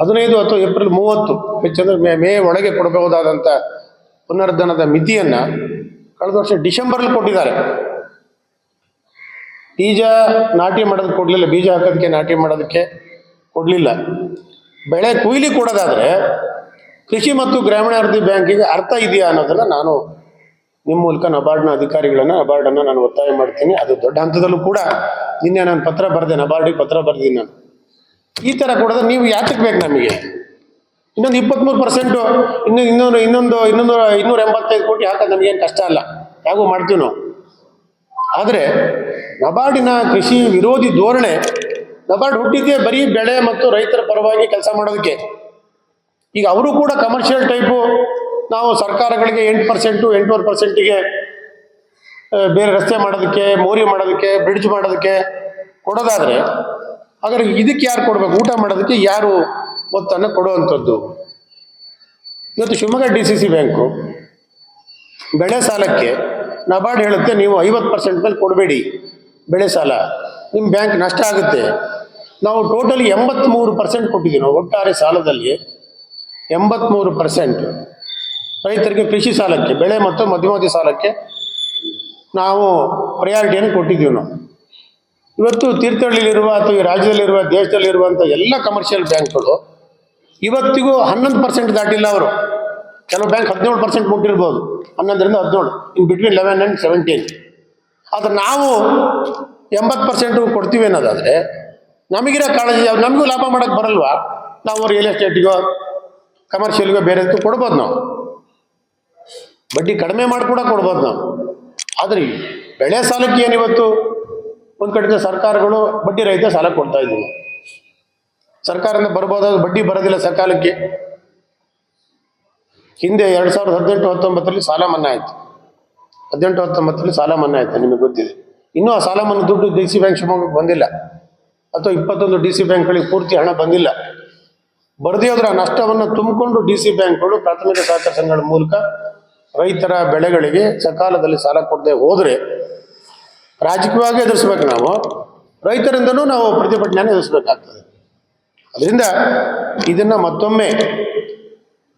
ಹದಿನೈದು ಅಥವಾ ಏಪ್ರಿಲ್ ಮೂವತ್ತು ಹೆಚ್ಚಂದ್ರೆ ಮೇ ಮೇ ಒಳಗೆ ಕೊಡಬಹುದಾದಂಥ ಪುನರ್ಧನದ ಮಿತಿಯನ್ನು ಕಳೆದ ವರ್ಷ ಡಿಸೆಂಬರ್ಲಿ ಕೊಟ್ಟಿದ್ದಾರೆ. ಬೀಜ ನಾಟಿ ಮಾಡೋದಕ್ಕೆ ಕೊಡಲಿಲ್ಲ, ಬೀಜ ಹಾಕೋದಕ್ಕೆ ನಾಟಿ ಮಾಡೋದಕ್ಕೆ ಕೊಡಲಿಲ್ಲ. ಬೆಳೆ ಕೊಯ್ಲಿ ಕೊಡೋದಾದರೆ ಕೃಷಿ ಮತ್ತು ಗ್ರಾಮೀಣಾಭಿವೃದ್ಧಿ ಬ್ಯಾಂಕಿಗೆ ಅರ್ಥ ಇದೆಯಾ ಅನ್ನೋದನ್ನು ನಾನು ನಿಮ್ಮ ಮೂಲಕ ನಬಾರ್ಡ್ನ ಅಧಿಕಾರಿಗಳನ್ನು, ನಬಾರ್ಡನ್ನು ನಾನು ಒತ್ತಾಯ ಮಾಡ್ತೀನಿ. ಅದು ದೊಡ್ಡ ಹಂತದಲ್ಲೂ ಕೂಡ ನಿನ್ನೆ ನಾನು ಪತ್ರ ಬರೆದೆ, ನಬಾರ್ಡಿಗೆ ಪತ್ರ ಬರೆದಿದ್ದೀನಿ ನಾನು. ಈ ಥರ ಕೊಡೋದು ನೀವು ಯಾತಕ್ಕೆ ಬೇಕು ನಮಗೆ? ಇನ್ನೊಂದು ಇಪ್ಪತ್ತ್ಮೂರು ಪರ್ಸೆಂಟು ಇನ್ನು ಇನ್ನೊಂದು ಇನ್ನೊಂದು ಇನ್ನೊಂದು ಇನ್ನೂರ ಎಂಬತ್ತೈದು ಕೋಟಿ ಹಾಕೋದು ನಮಗೇನು ಕಷ್ಟ ಅಲ್ಲ. ಯಾವಾಗೂ ಮಾಡ್ತೀವಿ ನಾವು. ಆದರೆ ನಬಾರ್ಡಿನ ಕೃಷಿ ವಿರೋಧಿ ಧೋರಣೆ, ನಬಾರ್ಡ್ ಹುಟ್ಟಿದ್ದೆ ಬರೀ ಬೆಳೆ ಮತ್ತು ರೈತರ ಪರವಾಗಿ ಕೆಲಸ ಮಾಡೋದಕ್ಕೆ. ಈಗ ಅವರು ಕೂಡ ಕಮರ್ಷಿಯಲ್ ಟೈಪು ನಾವು ಸರ್ಕಾರಗಳಿಗೆ ಎಂಟು ಪರ್ಸೆಂಟು ಎಂಟೂವರೆ ಪರ್ಸೆಂಟಿಗೆ ಬೇರೆ ರಸ್ತೆ ಮಾಡೋದಕ್ಕೆ, ಮೋರಿ ಮಾಡೋದಕ್ಕೆ ಬ್ರಿಡ್ಜ್ ಮಾಡೋದಕ್ಕೆ ಕೊಡೋದಾದರೆ ಹಾಗಾದ್ರೆ ಇದಕ್ಕೆ ಯಾರು ಕೊಡಬೇಕು? ಊಟ ಮಾಡೋದಕ್ಕೆ ಯಾರು ಒತ್ತನ್ನು ಕೊಡುವಂಥದ್ದು. ಇವತ್ತು Shivamogga D C C bank ಬೆಳೆ ಸಾಲಕ್ಕೆ ನಬಾರ್ಡ್ ಹೇಳುತ್ತೆ ನೀವು ಐವತ್ತು ಪರ್ಸೆಂಟ್ ಮೇಲೆ ಕೊಡಬೇಡಿ ಬೆಳೆ ಸಾಲ. ನಿಮ್ಮ ಬ್ಯಾಂಕ್ ನಷ್ಟ ಆಗುತ್ತೆ. ನಾವು ಟೋಟಲಿ ಎಂಬತ್ತ್ಮೂರು ಪರ್ಸೆಂಟ್ ಕೊಟ್ಟಿದ್ದೀವಿ ನಾವು ಒಟ್ಟಾರೆ ಸಾಲದಲ್ಲಿ. ಎಂಬತ್ತ್ಮೂರು ಪರ್ಸೆಂಟ್ ರೈತರಿಗೆ ಕೃಷಿ ಸಾಲಕ್ಕೆ, ಬೆಳೆ ಮತ್ತು ಮಧ್ಯಮಾವಧಿ ಸಾಲಕ್ಕೆ ನಾವು ಪ್ರಯಾರಿಟಿಯನ್ನು ಕೊಟ್ಟಿದ್ದೀವಿ ನಾವು. ಇವತ್ತು ತೀರ್ಥಹಳ್ಳಿಲಿರುವ ಅಥವಾ ಈ ರಾಜ್ಯದಲ್ಲಿರುವ ದೇಶದಲ್ಲಿರುವಂಥ ಎಲ್ಲ ಕಮರ್ಷಿಯಲ್ ಬ್ಯಾಂಕ್ಗಳು ಇವತ್ತಿಗೂ ಹನ್ನೊಂದು ಪರ್ಸೆಂಟ್ ದಾಟಿಲ್ಲ ಅವರು. ಕೆಲವು ಬ್ಯಾಂಕ್ ಹದಿನೇಳು ಪರ್ಸೆಂಟ್ ಮುಟ್ಟಿರ್ಬೋದು. ಹನ್ನೊಂದರಿಂದ ಹದಿನೇಳು. In between eleven and seventeen ಆದರೆ ನಾವು ಎಂಬತ್ತು ಪರ್ಸೆಂಟು ಕೊಡ್ತೀವಿ ಅನ್ನೋದಾದರೆ, ನಮಗಿರೋ ಕಾಳಜಿ ನಮಗೂ ಲಾಭ ಮಾಡೋಕ್ಕೆ ಬರಲ್ವಾ? ನಾವು ರಿಯಲ್ ಎಸ್ಟೇಟಿಗೋ ಕಮರ್ಷಿಯಲ್ಗೋ ಬೇರೆ ಕೊಡ್ಬೋದು ನಾವು. ಬಡ್ಡಿ ಕಡಿಮೆ ಮಾಡಿ ಕೂಡ ಕೊಡ್ಬೋದು ನಾವು. ಆದರೆ ಬೆಳೆ ಸಾಲಕ್ಕೆ ಏನಿವತ್ತು? ಒಂದು ಕಡೆಯಿಂದ ಸರ್ಕಾರಗಳು ಬಡ್ಡಿ ರಹಿತ ಸಾಲ ಕೊಡ್ತಾ ಇದ್ದೀವಿ ಸರ್ಕಾರದಿಂದ ಬರ್ಬೋದಾದ ಬಡ್ಡಿ ಬರೋದಿಲ್ಲ ಸಕಾಲಕ್ಕೆ ಹಿಂದೆ ಎರಡು ಸಾವಿರದ ಹದಿನೆಂಟು, ಹತ್ತೊಂಬತ್ತರಲ್ಲಿ ಸಾಲ ಮನ್ನಾ ಆಯಿತು. ಹದಿನೆಂಟು, ಹತ್ತೊಂಬತ್ತರಲ್ಲಿ ಸಾಲ ಮನ್ನಾ ಆಯಿತು, ನಿಮಗೆ ಗೊತ್ತಿದೆ. ಇನ್ನೂ ಆ ಸಾಲ ಮನ್ನಾ ದುಡ್ಡು ಡಿ ಸಿ ಬ್ಯಾಂಕ್ ಶಿವಮೊಗ್ಗಕ್ಕೆ ಬಂದಿಲ್ಲ. ಅಥವಾ ಇಪ್ಪತ್ತೊಂದು ಡಿ ಸಿ ಬ್ಯಾಂಕ್ಗಳಿಗೆ ಪೂರ್ತಿ ಹಣ ಬಂದಿಲ್ಲ. ಬರದೇ ಹೋದ್ರೆ ಆ ನಷ್ಟವನ್ನು ತುಂಬಿಕೊಂಡು ಡಿ ಸಿ ಬ್ಯಾಂಕ್ಗಳು ಪ್ರಾಥಮಿಕ ಸಹಕಾರ ಸಂಘಗಳ ಮೂಲಕ ರೈತರ ಬೆಳೆಗಳಿಗೆ ಸಕಾಲದಲ್ಲಿ ಸಾಲ ಕೊಡದೆ ಹೋದರೆ ರಾಜಕೀಯವಾಗಿ ಎದುರಿಸ್ಬೇಕು ನಾವು. ರೈತರಿಂದನೂ ನಾವು ಪ್ರತಿಭಟನೆಯನ್ನು ಎದುರಿಸ್ಬೇಕಾಗ್ತದೆ. ಅದರಿಂದ ಇದನ್ನು ಮತ್ತೊಮ್ಮೆ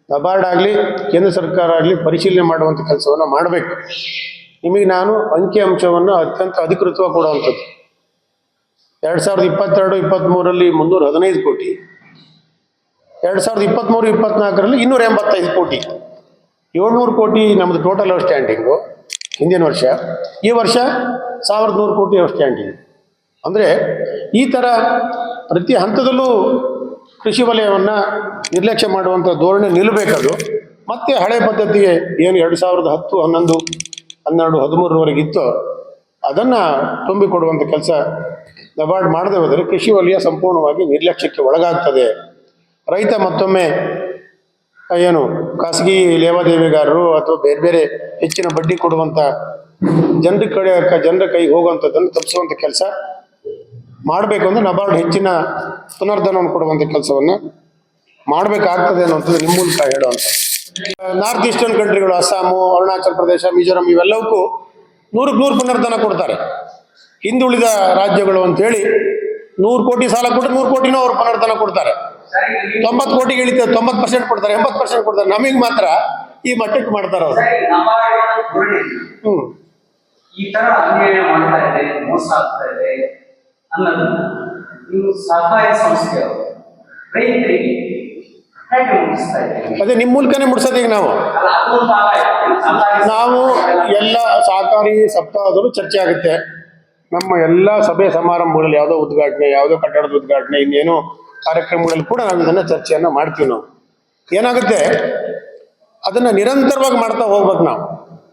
ನಬಾರ್ಡ್ ಆಗಲಿ, ಕೇಂದ್ರ ಸರ್ಕಾರ ಆಗಲಿ ಪರಿಶೀಲನೆ ಮಾಡುವಂಥ ಕೆಲಸವನ್ನು ಮಾಡಬೇಕು. ನಿಮಗೆ ನಾನು ಅಂಕಿ ಅಂಶವನ್ನು ಅತ್ಯಂತ ಅಧಿಕೃತವಾಗಿ ಕೊಡುವಂಥದ್ದು. ಎರಡು ಸಾವಿರದ ಇಪ್ಪತ್ತೆರಡು ಇಪ್ಪತ್ತ್ಮೂರಲ್ಲಿ ಮುನ್ನೂರ ಹದಿನೈದು ಕೋಟಿ. ಎರಡು ಸಾವಿರದ ಇಪ್ಪತ್ತ್ಮೂರು ಇಪ್ಪತ್ನಾಲ್ಕರಲ್ಲಿ ಇನ್ನೂರ ಎಂಬತ್ತೈದು ಕೋಟಿ. ಏಳ್ನೂರು ಕೋಟಿ ನಮ್ಮದು ಟೋಟಲ್ ಔಟ್ಸ್ಟ್ಯಾಂಡಿಂಗು ಹಿಂದಿನ ವರ್ಷ. ಈ ವರ್ಷ ಸಾವಿರದ ನೂರು ಕೋಟಿ ಔಟ್ಸ್ಟ್ಯಾಂಡಿಂಗ್ ಅಂದರೆ ಈ ಥರ ಪ್ರತಿ ಹಂತದಲ್ಲೂ ಕೃಷಿ ವಲಯವನ್ನು ನಿರ್ಲಕ್ಷ್ಯ ಮಾಡುವಂಥ ಧೋರಣೆ ನಿಲ್ಲಬೇಕದು. ಮತ್ತೆ ಹಳೆ ಪದ್ಧತಿಗೆ ಏನು ಎರಡು ಸಾವಿರದ ಹತ್ತು, ಹನ್ನೊಂದು, ಹನ್ನೆರಡು, ಹದಿಮೂರರವರೆಗೆ ಇತ್ತು, ಅದನ್ನು ತುಂಬಿಕೊಡುವಂಥ ಕೆಲಸ ನಬಾರ್ಡ್ ಮಾಡದೆ ಹೋದರೆ ಕೃಷಿ ವಲಯ ಸಂಪೂರ್ಣವಾಗಿ ನಿರ್ಲಕ್ಷ್ಯಕ್ಕೆ ಒಳಗಾಗ್ತದೆ. ರೈತ ಮತ್ತೊಮ್ಮೆ ಏನು, ಖಾಸಗಿ ಲೇವಾದೇವಿಗಾರರು ಅಥವಾ ಬೇರೆ ಬೇರೆ ಹೆಚ್ಚಿನ ಬಡ್ಡಿ ಕೊಡುವಂಥ ಜನರ ಕಡೆ, ಜನರ ಕೈಗೆ ಹೋಗುವಂಥದ್ದನ್ನು ತಪ್ಪಿಸುವಂಥ ಕೆಲಸ ಮಾಡಬೇಕು ಅಂದ್ರೆ ನಬಾರ್ಡ್ ಹೆಚ್ಚಿನ ಪುನರ್ಧನವನ್ನು ಕೊಡುವಂಥ ಕೆಲಸವನ್ನು ಮಾಡಬೇಕಾಗ್ತದೆ ಅನ್ನುವಂಥದ್ದು ನಿಮ್ಮ ಮೂಲಕ ಹೇಳುವಂಥ ನಾರ್ತ್ ಈಸ್ಟರ್ನ್ ಕಂಟ್ರಿಗಳು ಅಸ್ಸಾಮು ಅರುಣಾಚಲ ಪ್ರದೇಶ ಮಿಜೋರಾಂ ಇವೆಲ್ಲವಕ್ಕೂ ನೂರಕ್ಕೆ ನೂರು ಪುನರ್ಧನ ಕೊಡ್ತಾರೆ. ಹಿಂದುಳಿದ ರಾಜ್ಯಗಳು ಅಂತೇಳಿ ನೂರು ಕೋಟಿ ಸಾಲ ಕೊಟ್ಟರೆ ನೂರು ಕೋಟಿನೂ ಅವ್ರು ಪುನರ್ಧನ ಕೊಡ್ತಾರೆ. ತೊಂಬತ್ತು ಕೋಟಿ ಇಳಿತ ತೊಂಬತ್ತು ಪರ್ಸೆಂಟ್ ಕೊಡ್ತಾರೆ, ಎಂಬತ್ತು ಪರ್ಸೆಂಟ್ ಕೊಡ್ತಾರೆ. ನಮಗ್ ಮಾತ್ರ ಈ ಮಟ್ಟಕ್ಕೆ ಮಾಡ್ತಾರೆ ಅವರು. ಹ್ಮ್.
ಈ ತರ ಮಾಡ್ತಾ ಇದೆ, ಮೋಸ ಆಗ್ತಾ ಇದೆ. ಅನ್ನೋದನ್ನ ನೀವು ಸಂಸ್ಥೆಯವರು ರೈತರಿಗೆ ಹೇಗೆ ಮುಗಿಸ್ತಾ ಇದ್ದೀರಿ?
ಅದೇ ನಿಮ್ಮ ಮೂಲಕನೇ ಮುಡ್ಸೋದು ಈಗ ನಾವು.
ಅಲ್ಲ ಅದೊಂದು ಭಾಗ ಇದೆ.
ನಾವು ಎಲ್ಲ ಸಹಕಾರಿ ಸಪ್ತಾಹದಲ್ಲೂ ಚರ್ಚೆ ಆಗುತ್ತೆ. ನಮ್ಮ ಎಲ್ಲ ಸಭೆ ಸಮಾರಂಭಗಳಲ್ಲಿ ಯಾವುದೋ ಉದ್ಘಾಟನೆ ಯಾವುದೋ ಕಟ್ಟಡದ ಉದ್ಘಾಟನೆ ಇನ್ನೇನು ಕಾರ್ಯಕ್ರಮಗಳಲ್ಲಿ ಕೂಡ ನಾವು ಇದನ್ನ ಚರ್ಚೆಯನ್ನ ಮಾಡ್ತೀವಿ ನಾವು. ಏನಾಗುತ್ತೆ? ಅದನ್ನ ನಿರಂತರವಾಗಿ ಮಾಡ್ತಾ ಹೋಗ್ಬೇಕು ನಾವು.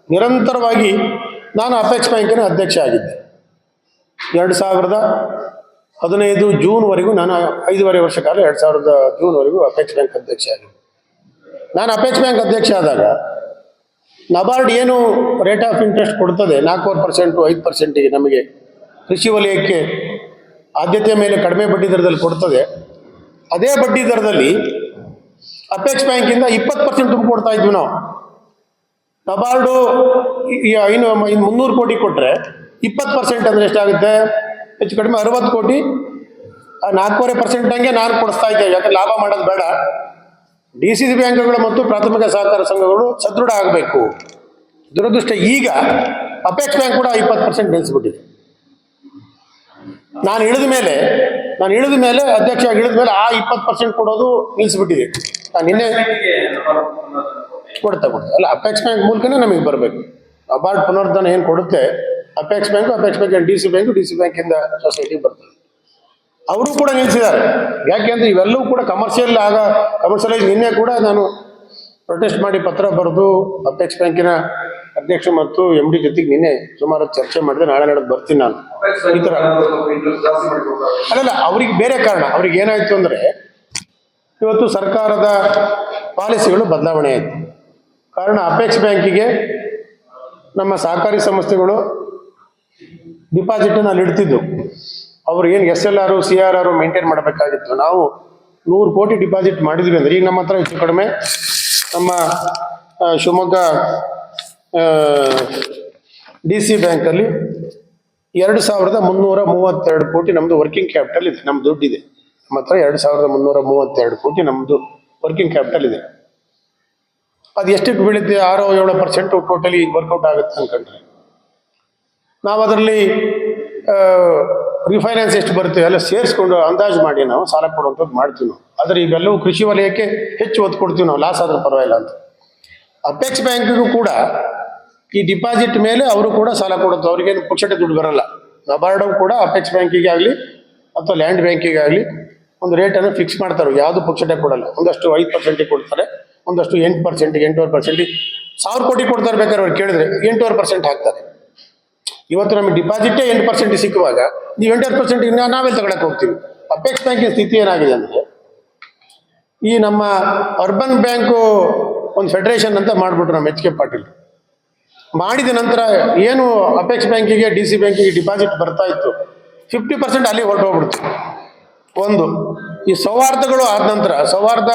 ನಿರಂತರವಾಗಿ ನಾನು ಅಪೆಕ್ಸ್ ಬ್ಯಾಂಕಿನ ಅಧ್ಯಕ್ಷ ಆಗಿದ್ದೆ. ಎರಡು ಸಾವಿರದ ಹದಿನೈದು ಜೂನ್ವರೆಗೂ ನಾನು ಐದೂವರೆ ವರ್ಷ ಕಾಲ ಎರಡು ಸಾವಿರದ ಜೂನ್ವರೆಗೂ ಅಪೆಕ್ಸ್ ಬ್ಯಾಂಕ್ ಅಧ್ಯಕ್ಷ ಆಗಿದ್ದೆ ನಾನು ಅಪೆಕ್ಸ್ ಬ್ಯಾಂಕ್ ಅಧ್ಯಕ್ಷ ಆದಾಗ ನಬಾರ್ಡ್ ಏನು ರೇಟ್ ಆಫ್ ಇಂಟ್ರೆಸ್ಟ್ ಕೊಡ್ತದೆ ನಾಲ್ಕೂವರೆ ಪರ್ಸೆಂಟು ಐದು ಪರ್ಸೆಂಟಿಗೆ ನಮಗೆ ಕೃಷಿ ವಲಯಕ್ಕೆ ಆದ್ಯತೆಯ ಮೇಲೆ ಕಡಿಮೆ ಬಡ್ಡಿ ದರದಲ್ಲಿ ಕೊಡ್ತದೆ. ಅದೇ ಬಡ್ಡಿ ದರದಲ್ಲಿ ಅಪೆಕ್ಸ್ ಬ್ಯಾಂಕಿಂದ ಇಪ್ಪತ್ತು ಪರ್ಸೆಂಟ್ ಕೊಡ್ತಾ ಇದ್ವಿ ನಾವು. ನಬಾರ್ಡು ಐನು ಮುನ್ನೂರು ಕೋಟಿ ಕೊಟ್ಟರೆ ಇಪ್ಪತ್ತು ಪರ್ಸೆಂಟ್ ಅಂದರೆ ಎಷ್ಟಾಗುತ್ತೆ? ಹೆಚ್ಚು ಕಡಿಮೆ ಅರವತ್ತು ಕೋಟಿ. ನಾಲ್ಕೂವರೆ ಪರ್ಸೆಂಟ್ ಹಂಗೆ ನಾನು ಕೊಡಿಸ್ತಾ ಇದ್ದೆ ಯಾಕಂದ್ರೆ ಲಾಭ ಮಾಡೋದು ಬೇಡ. ಡಿ ಸಿ ಬ್ಯಾಂಕ್ಗಳು ಮತ್ತು ಪ್ರಾಥಮಿಕ ಸಹಕಾರ ಸಂಘಗಳು ಸದೃಢ ಆಗಬೇಕು. ದುರದೃಷ್ಟ ಈಗ ಅಪೆಕ್ಸ್ ಬ್ಯಾಂಕ್ ಕೂಡ ಇಪ್ಪತ್ತು ಪರ್ಸೆಂಟ್ ನಿಲ್ಲಿಸ್ಬಿಟ್ಟಿದೆ ನಾನು ಇಳಿದ ಮೇಲೆ, ನಾನು ಇಳಿದ ಮೇಲೆ ಅಧ್ಯಕ್ಷ ಇಳಿದ ಮೇಲೆ ಆ ಇಪ್ಪತ್ತು ಪರ್ಸೆಂಟ್ ಕೊಡೋದು ನಿಲ್ಲಿಸ್ಬಿಟ್ಟಿದೆ ನಾನು ನಿನ್ನೆ. ಕೊಡ್ತಾ ಕೊಡ್ತಾ. ಅಲ್ಲ, ಅಪೆಕ್ಸ್ ಬ್ಯಾಂಕ್ ಮೂಲಕನೇ ನಮಗೆ ಬರಬೇಕು. ಅಬಾರ್ಡ್ ಪುನರ್ಧನ ಏನು ಕೊಡುತ್ತೆ? Apex bank apex bank D C bank D C ಬ್ಯಾಂಕಿಂದ ಸೊಸೈಟಿ ಬರ್ತದೆ ಅವರು ಕೂಡ ನಿಲ್ಲಿಸಿದ್ದಾರೆ. ಯಾಕೆಂದ್ರೆ ಇವೆಲ್ಲವೂ ಕೂಡ ಕಮರ್ಷಿಯಲ್ ಆಗ ಕಮರ್ಷಿಯಲೈಸ್ ನಿನ್ನೆ ಕೂಡ ನಾನು ಪ್ರೊಟೆಸ್ಟ್ ಮಾಡಿ ಪತ್ರ ಬರೆದು ಅಪೆಕ್ಸ್ ಬ್ಯಾಂಕಿನ ಅಧ್ಯಕ್ಷ ಮತ್ತು ಎಂ ಡಿ ಜೊತೆಗೆ ನಿನ್ನೆ ಸುಮಾರು ಚರ್ಚೆ ಮಾಡಿದೆ. ನಾಳೆ ನಾಳೆ ಬರ್ತೀನಿ ನಾನು. ಈ ಥರ ಅಲ್ಲಲ್ಲ, ಅವ್ರಿಗೆ ಬೇರೆ ಕಾರಣ. ಅವ್ರಿಗೆ ಏನಾಯಿತು ಅಂದರೆ ಇವತ್ತು ಸರ್ಕಾರದ ಪಾಲಿಸಿಗಳು ಬದಲಾವಣೆ ಆಯಿತು. ಕಾರಣ ಅಪೆಕ್ಸ್ ಬ್ಯಾಂಕಿಗೆ ನಮ್ಮ ಸಹಕಾರಿ ಸಂಸ್ಥೆಗಳು ಡಿಪಾಸಿಟನ್ನು ಅಲ್ಲಿ ಇಡ್ತಿದ್ದು ಅವ್ರು ಏನು S L R C R R maintain ಮಾಡಬೇಕಾಗಿತ್ತು. ನಾವು ನೂರು ಕೋಟಿ ಡಿಪಾಸಿಟ್ ಮಾಡಿದ್ವಿ ಅಂದ್ರೆ ಈಗ ನಮ್ಮ ಹತ್ರ ಹೆಚ್ಚು ಕಡಿಮೆ ನಮ್ಮ ಶಿವಮೊಗ್ಗ ಡಿ ಸಿ ಬ್ಯಾಂಕಲ್ಲಿ ಎರಡು ಸಾವಿರದ ಮುನ್ನೂರ ಮೂವತ್ತೆರಡು ಕೋಟಿ ನಮ್ಮದು ವರ್ಕಿಂಗ್ ಕ್ಯಾಪಿಟಲ್ ಇದೆ. ನಮ್ಮ ದುಡ್ಡಿದೆ. ನಮ್ಮ ಹತ್ರ ಎರಡು ಸಾವಿರದ ಮುನ್ನೂರ ಮೂವತ್ತೆರಡು ಕೋಟಿ ನಮ್ಮದು ವರ್ಕಿಂಗ್ ಕ್ಯಾಪಿಟಲ್ ಇದೆ. ಅದು ಎಷ್ಟಕ್ಕೆ ಬೀಳುತ್ತೆ? ಆರೋ ಏಳು ಪರ್ಸೆಂಟು ಟೋಟಲಿ ವರ್ಕೌಟ್ ಆಗುತ್ತೆ ಅನ್ಕೊಂಡ್ರೆ. ನಾವು ಅದರಲ್ಲಿ ರಿಫೈನಾನ್ಸ್ ಎಷ್ಟು ಬರುತ್ತೆ ಎಲ್ಲ ಸೇರಿಸ್ಕೊಂಡು ಅಂದಾಜು ಮಾಡಿ ನಾವು, ಸಾಲ ಕೊಡುವಂಥದ್ದು ಮಾಡ್ತೀವಿ ನಾವು. ಆದರೆ ಇವೆಲ್ಲವೂ ಕೃಷಿ ವಲಯಕ್ಕೆ ಹೆಚ್ಚು ಒತ್ತು ಕೊಡ್ತೀವಿ ನಾವು ಲಾಸ್ ಆದರೂ ಪರವಾಗಿಲ್ಲ ಅಂತ. ಅಪೆಕ್ಸ್ ಬ್ಯಾಂಕಿಗೂ ಕೂಡ ಈ ಡಿಪಾಸಿಟ್ ಮೇಲೆ ಅವರು ಕೂಡ ಸಾಲ ಕೊಡುತ್ತೆ, ಅವ್ರಿಗೇನು ಪುಕ್ಷಟೆ ದುಡ್ಡು ಬರಲ್ಲ. ನಬಾರ್ಡು ಕೂಡ ಅಪೆಕ್ಸ್ ಬ್ಯಾಂಕಿಗೆ ಆಗಲಿ ಅಥವಾ ಲ್ಯಾಂಡ್ ಬ್ಯಾಂಕಿಗೆ ಆಗಲಿ ಒಂದು ರೇಟನ್ನು ಫಿಕ್ಸ್ ಮಾಡ್ತಾರೆ, ಯಾವುದು ಪುಕ್ಷಟೆ ಕೊಡಲ್ಲ. ಒಂದಷ್ಟು ಐದು ಪರ್ಸೆಂಟಿಗೆ ಕೊಡ್ತಾರೆ, ಒಂದಷ್ಟು ಎಂಟು ಪರ್ಸೆಂಟಿಗೆ ಎಂಟೂವರೆ ಪರ್ಸೆಂಟಿಗೆ ಸಾವಿರ ಕೋಟಿ ಕೊಡ್ತಾರೆ ಬೇಕಾದ್ರೆ ಅವ್ರು ಕೇಳಿದ್ರೆ ಎಂಟೂವರೆ ಪರ್ಸೆಂಟ್ ಹಾಕ್ತಾರೆ. ಇವತ್ತು ನಮಗೆ ಡಿಪಾಸಿಟೇ ಎಂಟು ಪರ್ಸೆಂಟ್ ಸಿಕ್ಕುವಾಗ ನೀವು ಎಂಟು ಪರ್ಸೆಂಟ್ ನಾವೇ ತಗೊಳಕ್ಕೆ ಹೋಗ್ತೀವಿ. ಅಪೆಕ್ಸ್ ಬ್ಯಾಂಕಿನ ಸ್ಥಿತಿ ಏನಾಗಿದೆ ಅಂದರೆ, ಈ ನಮ್ಮ ಅರ್ಬನ್ ಬ್ಯಾಂಕು ಒಂದು ಫೆಡರೇಷನ್ ಅಂತ ಮಾಡಿಬಿಟ್ರು ನಮ್ಮ ಎಚ್ ಕೆ ಪಾಟೀಲ್. ಮಾಡಿದ ನಂತರ ಏನು ಅಪೆಕ್ಸ್ ಬ್ಯಾಂಕಿಗೆ, ಡಿ ಸಿ ಬ್ಯಾಂಕಿಗೆ ಡಿಪಾಸಿಟ್ ಬರ್ತಾ ಇತ್ತು, ಫಿಫ್ಟಿ ಪರ್ಸೆಂಟ್ ಅಲ್ಲಿ ಹೊರಟೋಗ್ಬಿಡ್ತು. ಒಂದು, ಈ ಸೌಹಾರ್ದಗಳು ಆದ ನಂತರ, ಸೌಹಾರ್ದ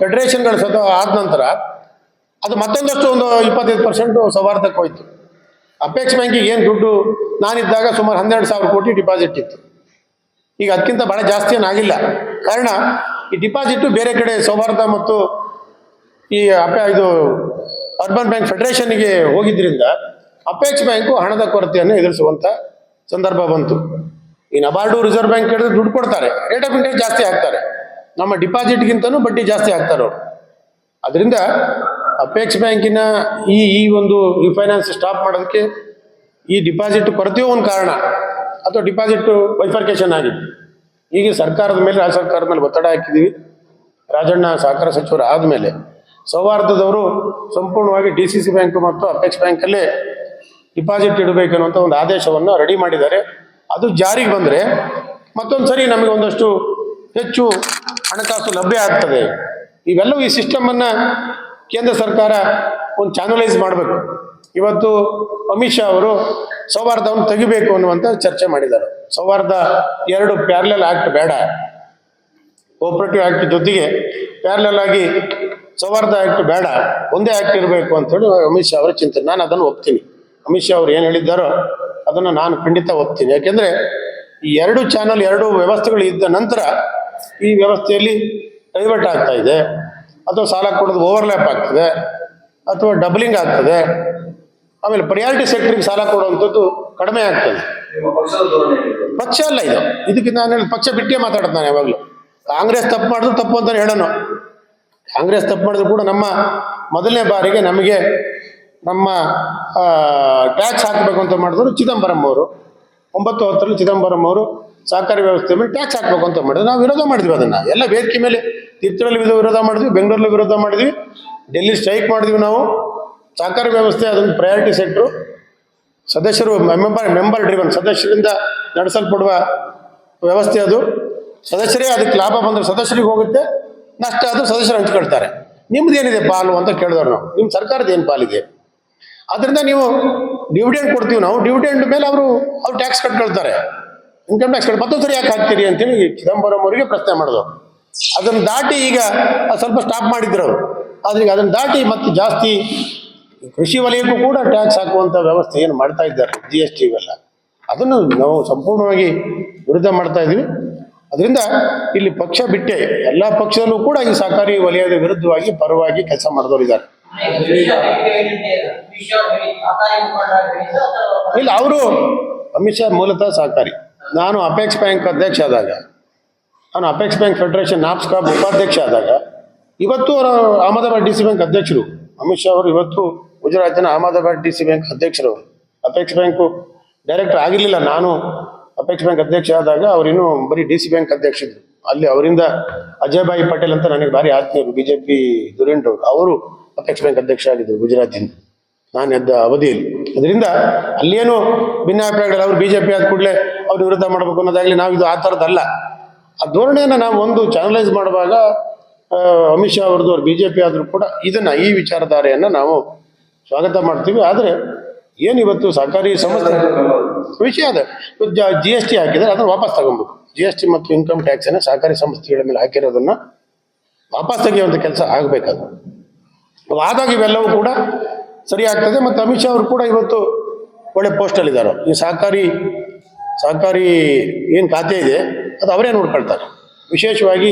ಫೆಡರೇಷನ್ಗಳು ಸದ ಆದ ನಂತರ ಅದು ಮತ್ತೊಂದಷ್ಟು ಒಂದು ಇಪ್ಪತ್ತೈದು ಪರ್ಸೆಂಟು ಸೌಹಾರ್ದಕ್ಕೆ ಹೋಯ್ತು. ಅಪೆಕ್ಸ್ ಬ್ಯಾಂಕಿಗೆ ಏನು ದುಡ್ಡು? ನಾನಿದ್ದಾಗ ಸುಮಾರು ಹನ್ನೆರಡು ಸಾವಿರ ಕೋಟಿ ಡಿಪಾಸಿಟ್ ಇತ್ತು. ಈಗ ಅದಕ್ಕಿಂತ ಭಾಳ ಜಾಸ್ತಿ ಏನಾಗಿಲ್ಲ ಕಾರಣ, ಈ ಡಿಪಾಸಿಟ್ಟು ಬೇರೆ ಕಡೆ ಸೌಹಾರ್ದ ಮತ್ತು ಈ ಅಪ, ಇದು ಅರ್ಬನ್ ಬ್ಯಾಂಕ್ ಫೆಡರೇಷನ್ಗೆ ಹೋಗಿದ್ದರಿಂದ ಅಪೇಕ್ಷ ಬ್ಯಾಂಕು ಹಣದ ಕೊರತೆಯನ್ನು ಎದುರಿಸುವಂಥ ಸಂದರ್ಭ ಬಂತು. ಈ ನಬಾರ್ಡು ರಿಸರ್ವ್ ಬ್ಯಾಂಕ್ ಹೇಳಿದ್ರೆ ದುಡ್ಡು ಕೊಡ್ತಾರೆ. ರೇಟ್ ಆಫ್ ಇಂಟ್ರೆಸ್ಟ್ ಜಾಸ್ತಿ ಹಾಕ್ತಾರೆ. ನಮ್ಮ ಡಿಪಾಸಿಟ್ಗಿಂತನೂ ಬಡ್ಡಿ ಜಾಸ್ತಿ ಹಾಕ್ತಾರೆ ಅವರು. ಅದರಿಂದ ಅಪೆಕ್ಸ್ ಬ್ಯಾಂಕಿನ ಈ ಈ ಒಂದು ರಿಫೈನಾನ್ಸ್ ಸ್ಟಾಪ್ ಮಾಡೋದಕ್ಕೆ ಈ ಡಿಪಾಸಿಟ್ ಕೊರತೆಯೂ ಒಂದು ಕಾರಣ, ಅಥವಾ ಡಿಪಾಸಿಟ್ ವೈಫರ್ಕೇಶನ್ ಆಗಿದೆ. ಈಗ ಸರ್ಕಾರದ ಮೇಲೆ, ರಾಜ್ಯ ಸರ್ಕಾರದ ಮೇಲೆ ಒತ್ತಡ ಹಾಕಿದ್ದೀವಿ. ರಾಜಣ್ಣ ಸಹಕಾರ ಸಚಿವರು ಆದಮೇಲೆ ಸೌಹಾರ್ದದವರು ಸಂಪೂರ್ಣವಾಗಿ ಡಿ ಸಿ ಸಿ ಬ್ಯಾಂಕ್ ಮತ್ತು ಅಪೆಕ್ಸ್ ಬ್ಯಾಂಕಲ್ಲೇ ಡಿಪಾಸಿಟ್ ಇಡಬೇಕು ಅನ್ನುವಂಥ ಒಂದು ಆದೇಶವನ್ನು ರೆಡಿ ಮಾಡಿದ್ದಾರೆ. ಅದು ಜಾರಿಗೆ ಬಂದರೆ ಮತ್ತೊಂದು ಸರಿ ನಮಗೆ ಒಂದಷ್ಟು ಹೆಚ್ಚು ಹಣಕಾಸು ಲಭ್ಯ ಆಗ್ತದೆ. ಇವೆಲ್ಲವೂ ಈ ಸಿಸ್ಟಮನ್ನು ಕೇಂದ್ರ ಸರ್ಕಾರ ಒಂದು ಚಾನಲೈಸ್ ಮಾಡಬೇಕು. ಇವತ್ತು ಅಮಿತ್ ಶಾ ಅವರು ಸೌಹಾರ್ದವನ್ನು ತೆಗಿಬೇಕು ಅನ್ನುವಂಥ ಚರ್ಚೆ ಮಾಡಿದ್ದಾರೆ. ಸೌಹಾರ್ದ ಎರಡು ಪ್ಯಾರಲಲ್ ಆಕ್ಟ್ ಬೇಡ. ಕೋಪರೇಟಿವ್ ಆಕ್ಟ್ ಜೊತೆಗೆ ಪ್ಯಾರಲಲ್ ಆಗಿ ಸೌಹಾರ್ದ ಆಕ್ಟ್ ಬೇಡ. ಒಂದೇ ಆಕ್ಟ್ ಇರಬೇಕು ಅಂತೇಳಿ ಅಮಿತ್ ಶಾ ಅವರ ಚಿಂತನೆ ನಾನು ಅದನ್ನು ಒಪ್ತೀನಿ. ಅಮಿತ್ ಶಾ ಅವರು ಏನು ಹೇಳಿದ್ದಾರೋ ಅದನ್ನು ನಾನು ಖಂಡಿತ ಒಪ್ತೀನಿ. ಯಾಕೆಂದರೆ ಈ ಎರಡು ಚಾನಲ್ ಎರಡು ವ್ಯವಸ್ಥೆಗಳು ಇದ್ದ ನಂತರ ಈ ವ್ಯವಸ್ಥೆಯಲ್ಲಿ ಡೈವರ್ಟ್ ಆಗ್ತಾ ಇದೆ. ಅಥವಾ ಸಾಲ ಕೊಡೋದು ಓವರ್ಲ್ಯಾಪ್ ಆಗ್ತದೆ ಅಥವಾ ಡಬ್ಲಿಂಗ್ ಆಗ್ತದೆ. ಆಮೇಲೆ ಪ್ರಿಯಾರಿಟಿ ಸೆಕ್ಟ್ರಿಗೆ ಸಾಲ ಕೊಡುವಂಥದ್ದು ಕಡಿಮೆ ಆಗ್ತದೆ. ಪಕ್ಷ ಅಲ್ಲ ಇದು. ಇದಕ್ಕೆ ನಾನು ಹೇಳಿ ಪಕ್ಷ ಬಿಟ್ಟೇ ಮಾತಾಡೋದು ನಾನು ಯಾವಾಗಲೂ. ಕಾಂಗ್ರೆಸ್ ತಪ್ಪು ಮಾಡಿದ್ರು ತಪ್ಪು ಅಂತಾನೆ ಹೇಳೋಣ ಕಾಂಗ್ರೆಸ್ ತಪ್ಪು ಮಾಡಿದ್ರು ಕೂಡ ನಮ್ಮ ಮೊದಲನೇ ಬಾರಿಗೆ ನಮಗೆ ನಮ್ಮ ಟ್ಯಾಕ್ಸ್ ಹಾಕಬೇಕು ಅಂತ ಮಾಡಿದ್ರು ಚಿದಂಬರಂ ಅವರು. ಒಂಬತ್ತು ಹತ್ತರಲ್ಲಿ ಚಿದಂಬರಂ ಅವರು ಸಹಕಾರಿ ವ್ಯವಸ್ಥೆ ಮೇಲೆ ಟ್ಯಾಕ್ಸ್ ಹಾಕಬೇಕು ಅಂತ ಮಾಡಿದ್ರು. ನಾವು ವಿರೋಧ ಮಾಡಿದ್ವಿ ಅದನ್ನು. ಎಲ್ಲ ವೇದಿಕೆ ಮೇಲೆ ವಿಧ ವಿರೋಧ ಮಾಡಿದ್ವಿ, ಬೆಂಗಳೂರಲ್ಲಿ ವಿರೋಧ ಮಾಡಿದ್ವಿ. ಡೆಲ್ಲಿ ಸ್ಟ್ರೈಕ್ ಮಾಡಿದ್ವಿ ನಾವು. ಸಹಕಾರ ವ್ಯವಸ್ಥೆ, ಅದೊಂದು ಪ್ರಯಾರಿಟಿ ಸೆಕ್ಟ್ರು ಸದಸ್ಯರು ಮೆಂಬರ್ ಮೆಂಬರ್ ಡ್ರಿವನ್ ಸದಸ್ಯರಿಂದ ನಡೆಸಲ್ಪಡುವ ವ್ಯವಸ್ಥೆ ಅದು. ಸದಸ್ಯರೇ ಅದಕ್ಕೆ ಲಾಭ ಬಂದರೆ ಸದಸ್ಯರಿಗೆ ಹೋಗುತ್ತೆ, ನಷ್ಟ ಅದು ಸದಸ್ಯರು ಹಂಚ್ಕೊಳ್ತಾರೆ. ನಿಮ್ದು ಏನಿದೆ ಪಾಲು ಅಂತ ಕೇಳಿದವ್ರು ನಾವು. ನಿಮ್ಮ ಸರ್ಕಾರದ ಏನು ಪಾಲಿದೆ? ಅದರಿಂದ ನೀವು ಡಿವಿಡೆಂಡ್ ಕೊಡ್ತೀವಿ ನಾವು. ಡಿವಿಡೆಂಡ್ ಮೇಲೆ ಅವರು, ಅವ್ರು ಟ್ಯಾಕ್ಸ್ ಕಟ್ಕೊಳ್ತಾರೆ. ಇನ್ಕಮ್ ಟ್ಯಾಕ್ಸ್ ಕಟ್ ಮತ್ತೊಂದು ಸರಿ ಯಾಕೆ ಹಾಕ್ತೀರಿ ಅಂತೇಳಿ ಚಿದಂಬರಂ ಅವರಿಗೆ ಪ್ರಶ್ನೆ ಮಾಡಿದ್ರು. ಅದನ್ನು ದಾಟಿ ಈಗ ಸ್ವಲ್ಪ ಸ್ಟಾಪ್ ಮಾಡಿದ್ರು ಅವರು. ಆದ್ರೆ ಅದನ್ನು ದಾಟಿ ಮತ್ತೆ ಜಾಸ್ತಿ ಕೃಷಿ ವಲಯಕ್ಕೂ ಕೂಡ ಟ್ಯಾಕ್ಸ್ ಹಾಕುವಂಥ ವ್ಯವಸ್ಥೆ ಏನು ಮಾಡ್ತಾ ಇದ್ದಾರೆ ಜಿ ಎಸ್ ಟಿ ಇವೆಲ್ಲ. ಅದನ್ನು ನಾವು ಸಂಪೂರ್ಣವಾಗಿ ವಿರುದ್ಧ ಮಾಡ್ತಾ ಇದ್ದೀವಿ ಅದರಿಂದ ಇಲ್ಲಿ ಪಕ್ಷ ಬಿಟ್ಟೆ ಎಲ್ಲ ಪಕ್ಷದಲ್ಲೂ ಕೂಡ ಈ ಸಹಕಾರಿ ವಲಯದ ವಿರುದ್ಧವಾಗಿ ಪರವಾಗಿ ಕೆಲಸ ಮಾಡಿದವರು ಇದ್ದಾರೆ. ಇಲ್ಲ, ಅವರು ಅಮಿತ್ ಶಾ ಮೂಲತಃ ಸಹಕಾರಿ. ನಾನು ಅಪೆಕ್ಸ್ ಬ್ಯಾಂಕ್ ಅಧ್ಯಕ್ಷ ಆದಾಗ ನಾನು ಅಪೆಕ್ಸ್ ಬ್ಯಾಂಕ್ ಫೆಡರೇಷನ್ ನಾಪ್ಸ್ಕಾಬ್ ಉಪಾಧ್ಯಕ್ಷ ಆದಾಗ, ಇವತ್ತು ಅವರು ಅಹಮದಾಬಾದ್ ಡಿ ಸಿ ಬ್ಯಾಂಕ್ ಅಧ್ಯಕ್ಷರು. ಅಮಿತ್ ಶಾ ಅವರು ಇವತ್ತು ಗುಜರಾತಿನ ಅಹಮದಾಬಾದ್ ಡಿ ಸಿ ಬ್ಯಾಂಕ್ ಅಧ್ಯಕ್ಷರು. ಅಪೆಕ್ಸ್ ಬ್ಯಾಂಕು ಡೈರೆಕ್ಟರ್ ಆಗಿರಲಿಲ್ಲ. ನಾನು ಅಪೆಕ್ಸ್ ಬ್ಯಾಂಕ್ ಅಧ್ಯಕ್ಷ ಆದಾಗ ಅವರಿನ್ನೂ ಬರೀ ಡಿ ಸಿ ಬ್ಯಾಂಕ್ ಅಧ್ಯಕ್ಷರು. ಅಲ್ಲಿ ಅವರಿಂದ ಅಜಯ್ ಭಾಯಿ ಪಟೇಲ್ ಅಂತ ನನಗೆ ಭಾರಿ ಆತ್ಮೀಯರು ಬಿ ಜೆ ಪಿ ದುರೇಂದ್ರ ಅವರು. ಅಪೆಕ್ಸ್ ಬ್ಯಾಂಕ್ ಅಧ್ಯಕ್ಷ ಆಗಿದ್ದರು ಗುಜರಾತಿನ ನಾನು ಎದ್ದ ಅವಧಿಯಲ್ಲಿ. ಅದರಿಂದ ಅಲ್ಲೇನು ಭಿನ್ನಾಭಿಪ್ರಾಯಗಳು, ಅವ್ರು ಬಿ ಜೆ ಪಿ ಆದ ಕೂಡಲೇ ಅವ್ರ ವಿರುದ್ಧ ಮಾಡಬೇಕು ಅನ್ನೋದಾಗಲಿ ನಾವು ಇದು ಆ ಥರದ್ದಲ್ಲ ಆ ಧೋರಣೆಯನ್ನು ನಾವು ಒಂದು ಚಾನಲೈಸ್ ಮಾಡುವಾಗ ಅಮಿತ್ ಶಾ ಅವ್ರದ್ದು ಅವ್ರು ಬಿ ಜೆ ಪಿ ಆದರೂ ಕೂಡ ಇದನ್ನು ಈ ವಿಚಾರಧಾರೆಯನ್ನು ನಾವು ಸ್ವಾಗತ ಮಾಡ್ತೀವಿ. ಆದರೆ ಏನು ಇವತ್ತು ಸಹಕಾರಿ ಸಂಸ್ಥೆ ವಿಷಯ ಅದ. ಜಿ ಎಸ್ ಟಿ ಹಾಕಿದರೆ ಅದನ್ನು ವಾಪಸ್ ತಗೊಬೇಕು. ಜಿ ಎಸ್ ಟಿ ಮತ್ತು ಇನ್ಕಮ್ ಟ್ಯಾಕ್ಸನ್ನು ಸಹಕಾರಿ ಸಂಸ್ಥೆಗಳ ಮೇಲೆ ಹಾಕಿರೋದನ್ನು ವಾಪಸ್ ತೆಗೆಯುವಂಥ ಕೆಲಸ ಆಗಬೇಕದು ಆದಾಗ ಇವೆಲ್ಲವೂ ಕೂಡ ಸರಿ ಆಗ್ತದೆ. ಮತ್ತು ಅಮಿತ್ ಶಾ ಅವರು ಕೂಡ ಇವತ್ತು ಒಳ್ಳೆ ಪೋಸ್ಟಲ್ಲಿದ್ದಾರೆ ಈ ಸಹಕಾರಿ ಸಹಕಾರಿ ಏನು ಖಾತೆ ಇದೆ ಅದು ಅವರೇ ನೋಡ್ಕೊಳ್ತಾರೆ. ವಿಶೇಷವಾಗಿ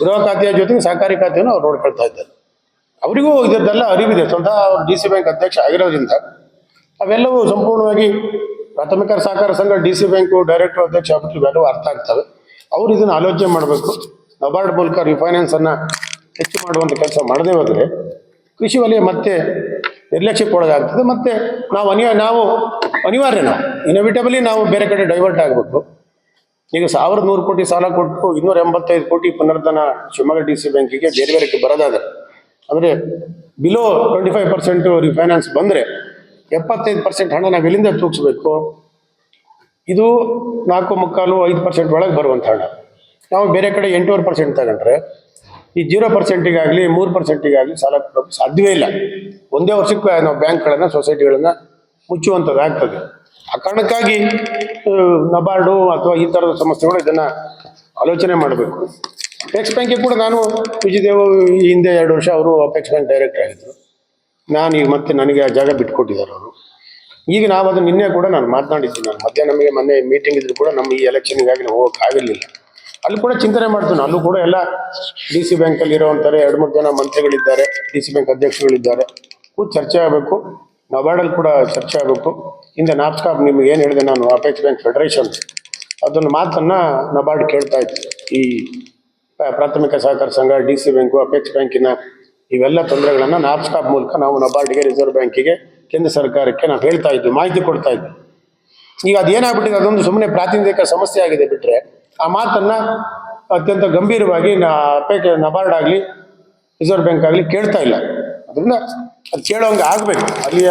ಗೃಹ ಖಾತೆಯ ಜೊತೆಗೆ ಸಹಕಾರಿ ಖಾತೆಯನ್ನು ಅವ್ರು ನೋಡ್ಕೊಳ್ತಾ ಇದ್ದಾರೆ. ಅವರಿಗೂ ಇದರದ್ದೆಲ್ಲ ಅರಿವಿದೆ. ಸ್ವತಃ ಅವರು ಡಿ ಸಿ ಬ್ಯಾಂಕ್ ಅಧ್ಯಕ್ಷ ಆಗಿರೋದ್ರಿಂದ ಅವೆಲ್ಲವೂ ಸಂಪೂರ್ಣವಾಗಿ ಪ್ರಾಥಮಿಕ ಸಹಕಾರ ಸಂಘ, ಡಿ ಸಿ ಬ್ಯಾಂಕು ಡೈರೆಕ್ಟರ್, ಅಧ್ಯಕ್ಷ ಆಗ್ಬಿಟ್ಟು ಇವೆಲ್ಲವೂ ಅರ್ಥ ಆಗ್ತವೆ. ಅವರು ಇದನ್ನು ಆಲೋಚನೆ ಮಾಡಬೇಕು. ನಬಾರ್ಡ್ ಮೂಲಕ ರಿಫೈನಾನ್ಸನ್ನು ಹೆಚ್ಚು ಮಾಡುವಂಥ ಕೆಲಸ ಮಾಡದೇ ಹೋದರೆ ಕೃಷಿ ವಲಯ ಮತ್ತೆ ನಿರ್ಲಕ್ಷ್ಯಕ್ಕೆ ಒಳಗಾಗ್ತದೆ. ಮತ್ತೆ ನಾವು ಅನಿವಾರ್ಯ ನಾವು ಅನಿವಾರ್ಯ ನಾವು. ಇನವಿಟಬಲಿ ನಾವು ಬೇರೆ ಕಡೆ ಡೈವರ್ಟ್ ಆಗಬೇಕು ಈಗ ಸಾವಿರದ ನೂರು ಕೋಟಿ ಸಾಲ ಕೊಟ್ಟು ಇನ್ನೂರ ಎಂಬತ್ತೈದು ಕೋಟಿ ಪುನರ್ಧನ ಶಿವಮೊಗ್ಗ ಡಿ ಸಿ ಬ್ಯಾಂಕಿಗೆ ಬೇರೆ ಬೇರೆ ಬರೋದಾದ್ರೆ. ಅಂದರೆ below twenty five percent refinance ಬಂದರೆ ಎಪ್ಪತ್ತೈದು ಪರ್ಸೆಂಟ್ ಹಣ ನಾವು ಎಲ್ಲಿಂದ ತೂಗಿಸ್ಬೇಕು? ಇದು ನಾಲ್ಕು ಮುಕ್ಕಾಲು ಐದು ಪರ್ಸೆಂಟ್ ಒಳಗೆ ಬರುವಂಥ ಹಣ. ನಾವು ಬೇರೆ ಕಡೆ ಎಂಟೂವರೆ ಪರ್ಸೆಂಟ್ ತಗೊಂಡ್ರೆ ಈ ಜೀರೋ ಪರ್ಸೆಂಟಿಗಾಗಲಿ ಮೂರು ಪರ್ಸೆಂಟಿಗಾಗಲಿ ಸಾಲ ಕೊಡೋಕ್ಕೆ ಸಾಧ್ಯವೇ ಇಲ್ಲ. ಒಂದೇ ವರ್ಷಕ್ಕೆ ನಾವು ಬ್ಯಾಂಕ್ಗಳನ್ನು ಸೊಸೈಟಿಗಳನ್ನು ಮುಚ್ಚುವಂಥದ್ದು ಆಗ್ತದೆ. ಆ ಕಾರಣಕ್ಕಾಗಿ ನಬಾರ್ಡು ಅಥವಾ ಈ ಥರದ ಸಂಸ್ಥೆಗಳು ಇದನ್ನು ಆಲೋಚನೆ ಮಾಡಬೇಕು. ಅಪೆಕ್ಸ್ ಬ್ಯಾಂಕಿಗೆ ಕೂಡ ನಾನು ವಿಜಯದೇವ್ ಈ ಹಿಂದೆ ಎರಡು ವರ್ಷ ಅವರು ಅಪೆಕ್ಸ್ ಬ್ಯಾಂಕ್ ಡೈರೆಕ್ಟರ್ ಆಗಿದ್ದರು ನಾನು ಈಗ ಮತ್ತೆ ನನಗೆ ಆ ಜಾಗ ಬಿಟ್ಕೊಟ್ಟಿದ್ದಾರೆ ಅವರು. ಈಗ ನಾವು ಅದು ನಿನ್ನೆ ಕೂಡ ನಾನು ಮಾತನಾಡಿದ್ದೀನಿ. ನಾನು ಮಧ್ಯಾಹ್ನ ನಮಗೆ ಮೊನ್ನೆ ಮೀಟಿಂಗ್ ಇದ್ರು ಕೂಡ ನಮ್ಮ ಈ ಎಲೆಕ್ಷನ್ಗಾಗಿ ನಾವು ಹೋಗಕ್ಕೆ ಆಗಿರಲಿಲ್ಲ. ಅಲ್ಲಿ ಕೂಡ ಚಿಂತನೆ ಮಾಡ್ತೀನಿ. ಅಲ್ಲೂ ಕೂಡ ಎಲ್ಲ ಡಿ ಸಿ ಬ್ಯಾಂಕಲ್ಲಿ ಇರೋವಂಥವ್ರೆ ಎರಡು, ಮೂರು ಜನ ಮಂತ್ರಿಗಳಿದ್ದಾರೆ ಡಿ ಸಿ ಬ್ಯಾಂಕ್ ಅಧ್ಯಕ್ಷಗಳಿದ್ದಾರೆ ಚರ್ಚೆ ಆಗಬೇಕು. ನಬಾರ್ಡಲ್ಲಿ ಕೂಡ ಚರ್ಚೆ ಆಗಬೇಕು. ಹಿಂದೆ ನಾಪ್ಸ್ಕಾಪ್ ನಿಮ್ಗೆ ಏನು ಹೇಳಿದೆ ನಾನು ಅಪೆಕ್ಸ್ ಬ್ಯಾಂಕ್ ಫೆಡರೇಷನ್ ಅದನ್ನು ಮಾತನ್ನು ನಬಾರ್ಡ್ ಕೇಳ್ತಾ ಇತ್ತು ಈ ಪ್ರಾಥಮಿಕ ಸಹಕಾರ ಸಂಘ ಡಿ ಸಿ ಬ್ಯಾಂಕು ಅಪೆಕ್ಸ್ ಬ್ಯಾಂಕಿನ ಇವೆಲ್ಲ ತೊಂದರೆಗಳನ್ನು ನಾಪ್ಸ್ಕಾಪ್ ಮೂಲಕ ನಾವು ನಬಾರ್ಡ್ಗೆ ರಿಸರ್ವ್ ಬ್ಯಾಂಕಿಗೆ ಕೇಂದ್ರ ಸರ್ಕಾರಕ್ಕೆ ನಾವು ಹೇಳ್ತಾ ಇದ್ವಿ, ಮಾಹಿತಿ ಕೊಡ್ತಾ ಇದ್ವಿ. ಈಗ ಅದೇನಾಗ್ಬಿಟ್ಟಿದೆ ಅದೊಂದು ಸುಮ್ಮನೆ ಪ್ರಾತಿನಿಧಿಕ ಸಮಸ್ಯೆ ಆಗಿದೆ ಬಿಟ್ಟರೆ ಆ ಮಾತನ್ನು ಅತ್ಯಂತ ಗಂಭೀರವಾಗಿ ನಾ ಅಪೇಕ್ಷೆ ನಬಾರ್ಡ್ ಆಗಲಿ ರಿಸರ್ವ್ ಬ್ಯಾಂಕ್ ಆಗಲಿ ಕೇಳ್ತಾ ಇಲ್ಲ. ಅದರಿಂದ ಅದು ಕೇಳೋಂಗೆ ಆಗಬೇಕು. ಅಲ್ಲಿಯ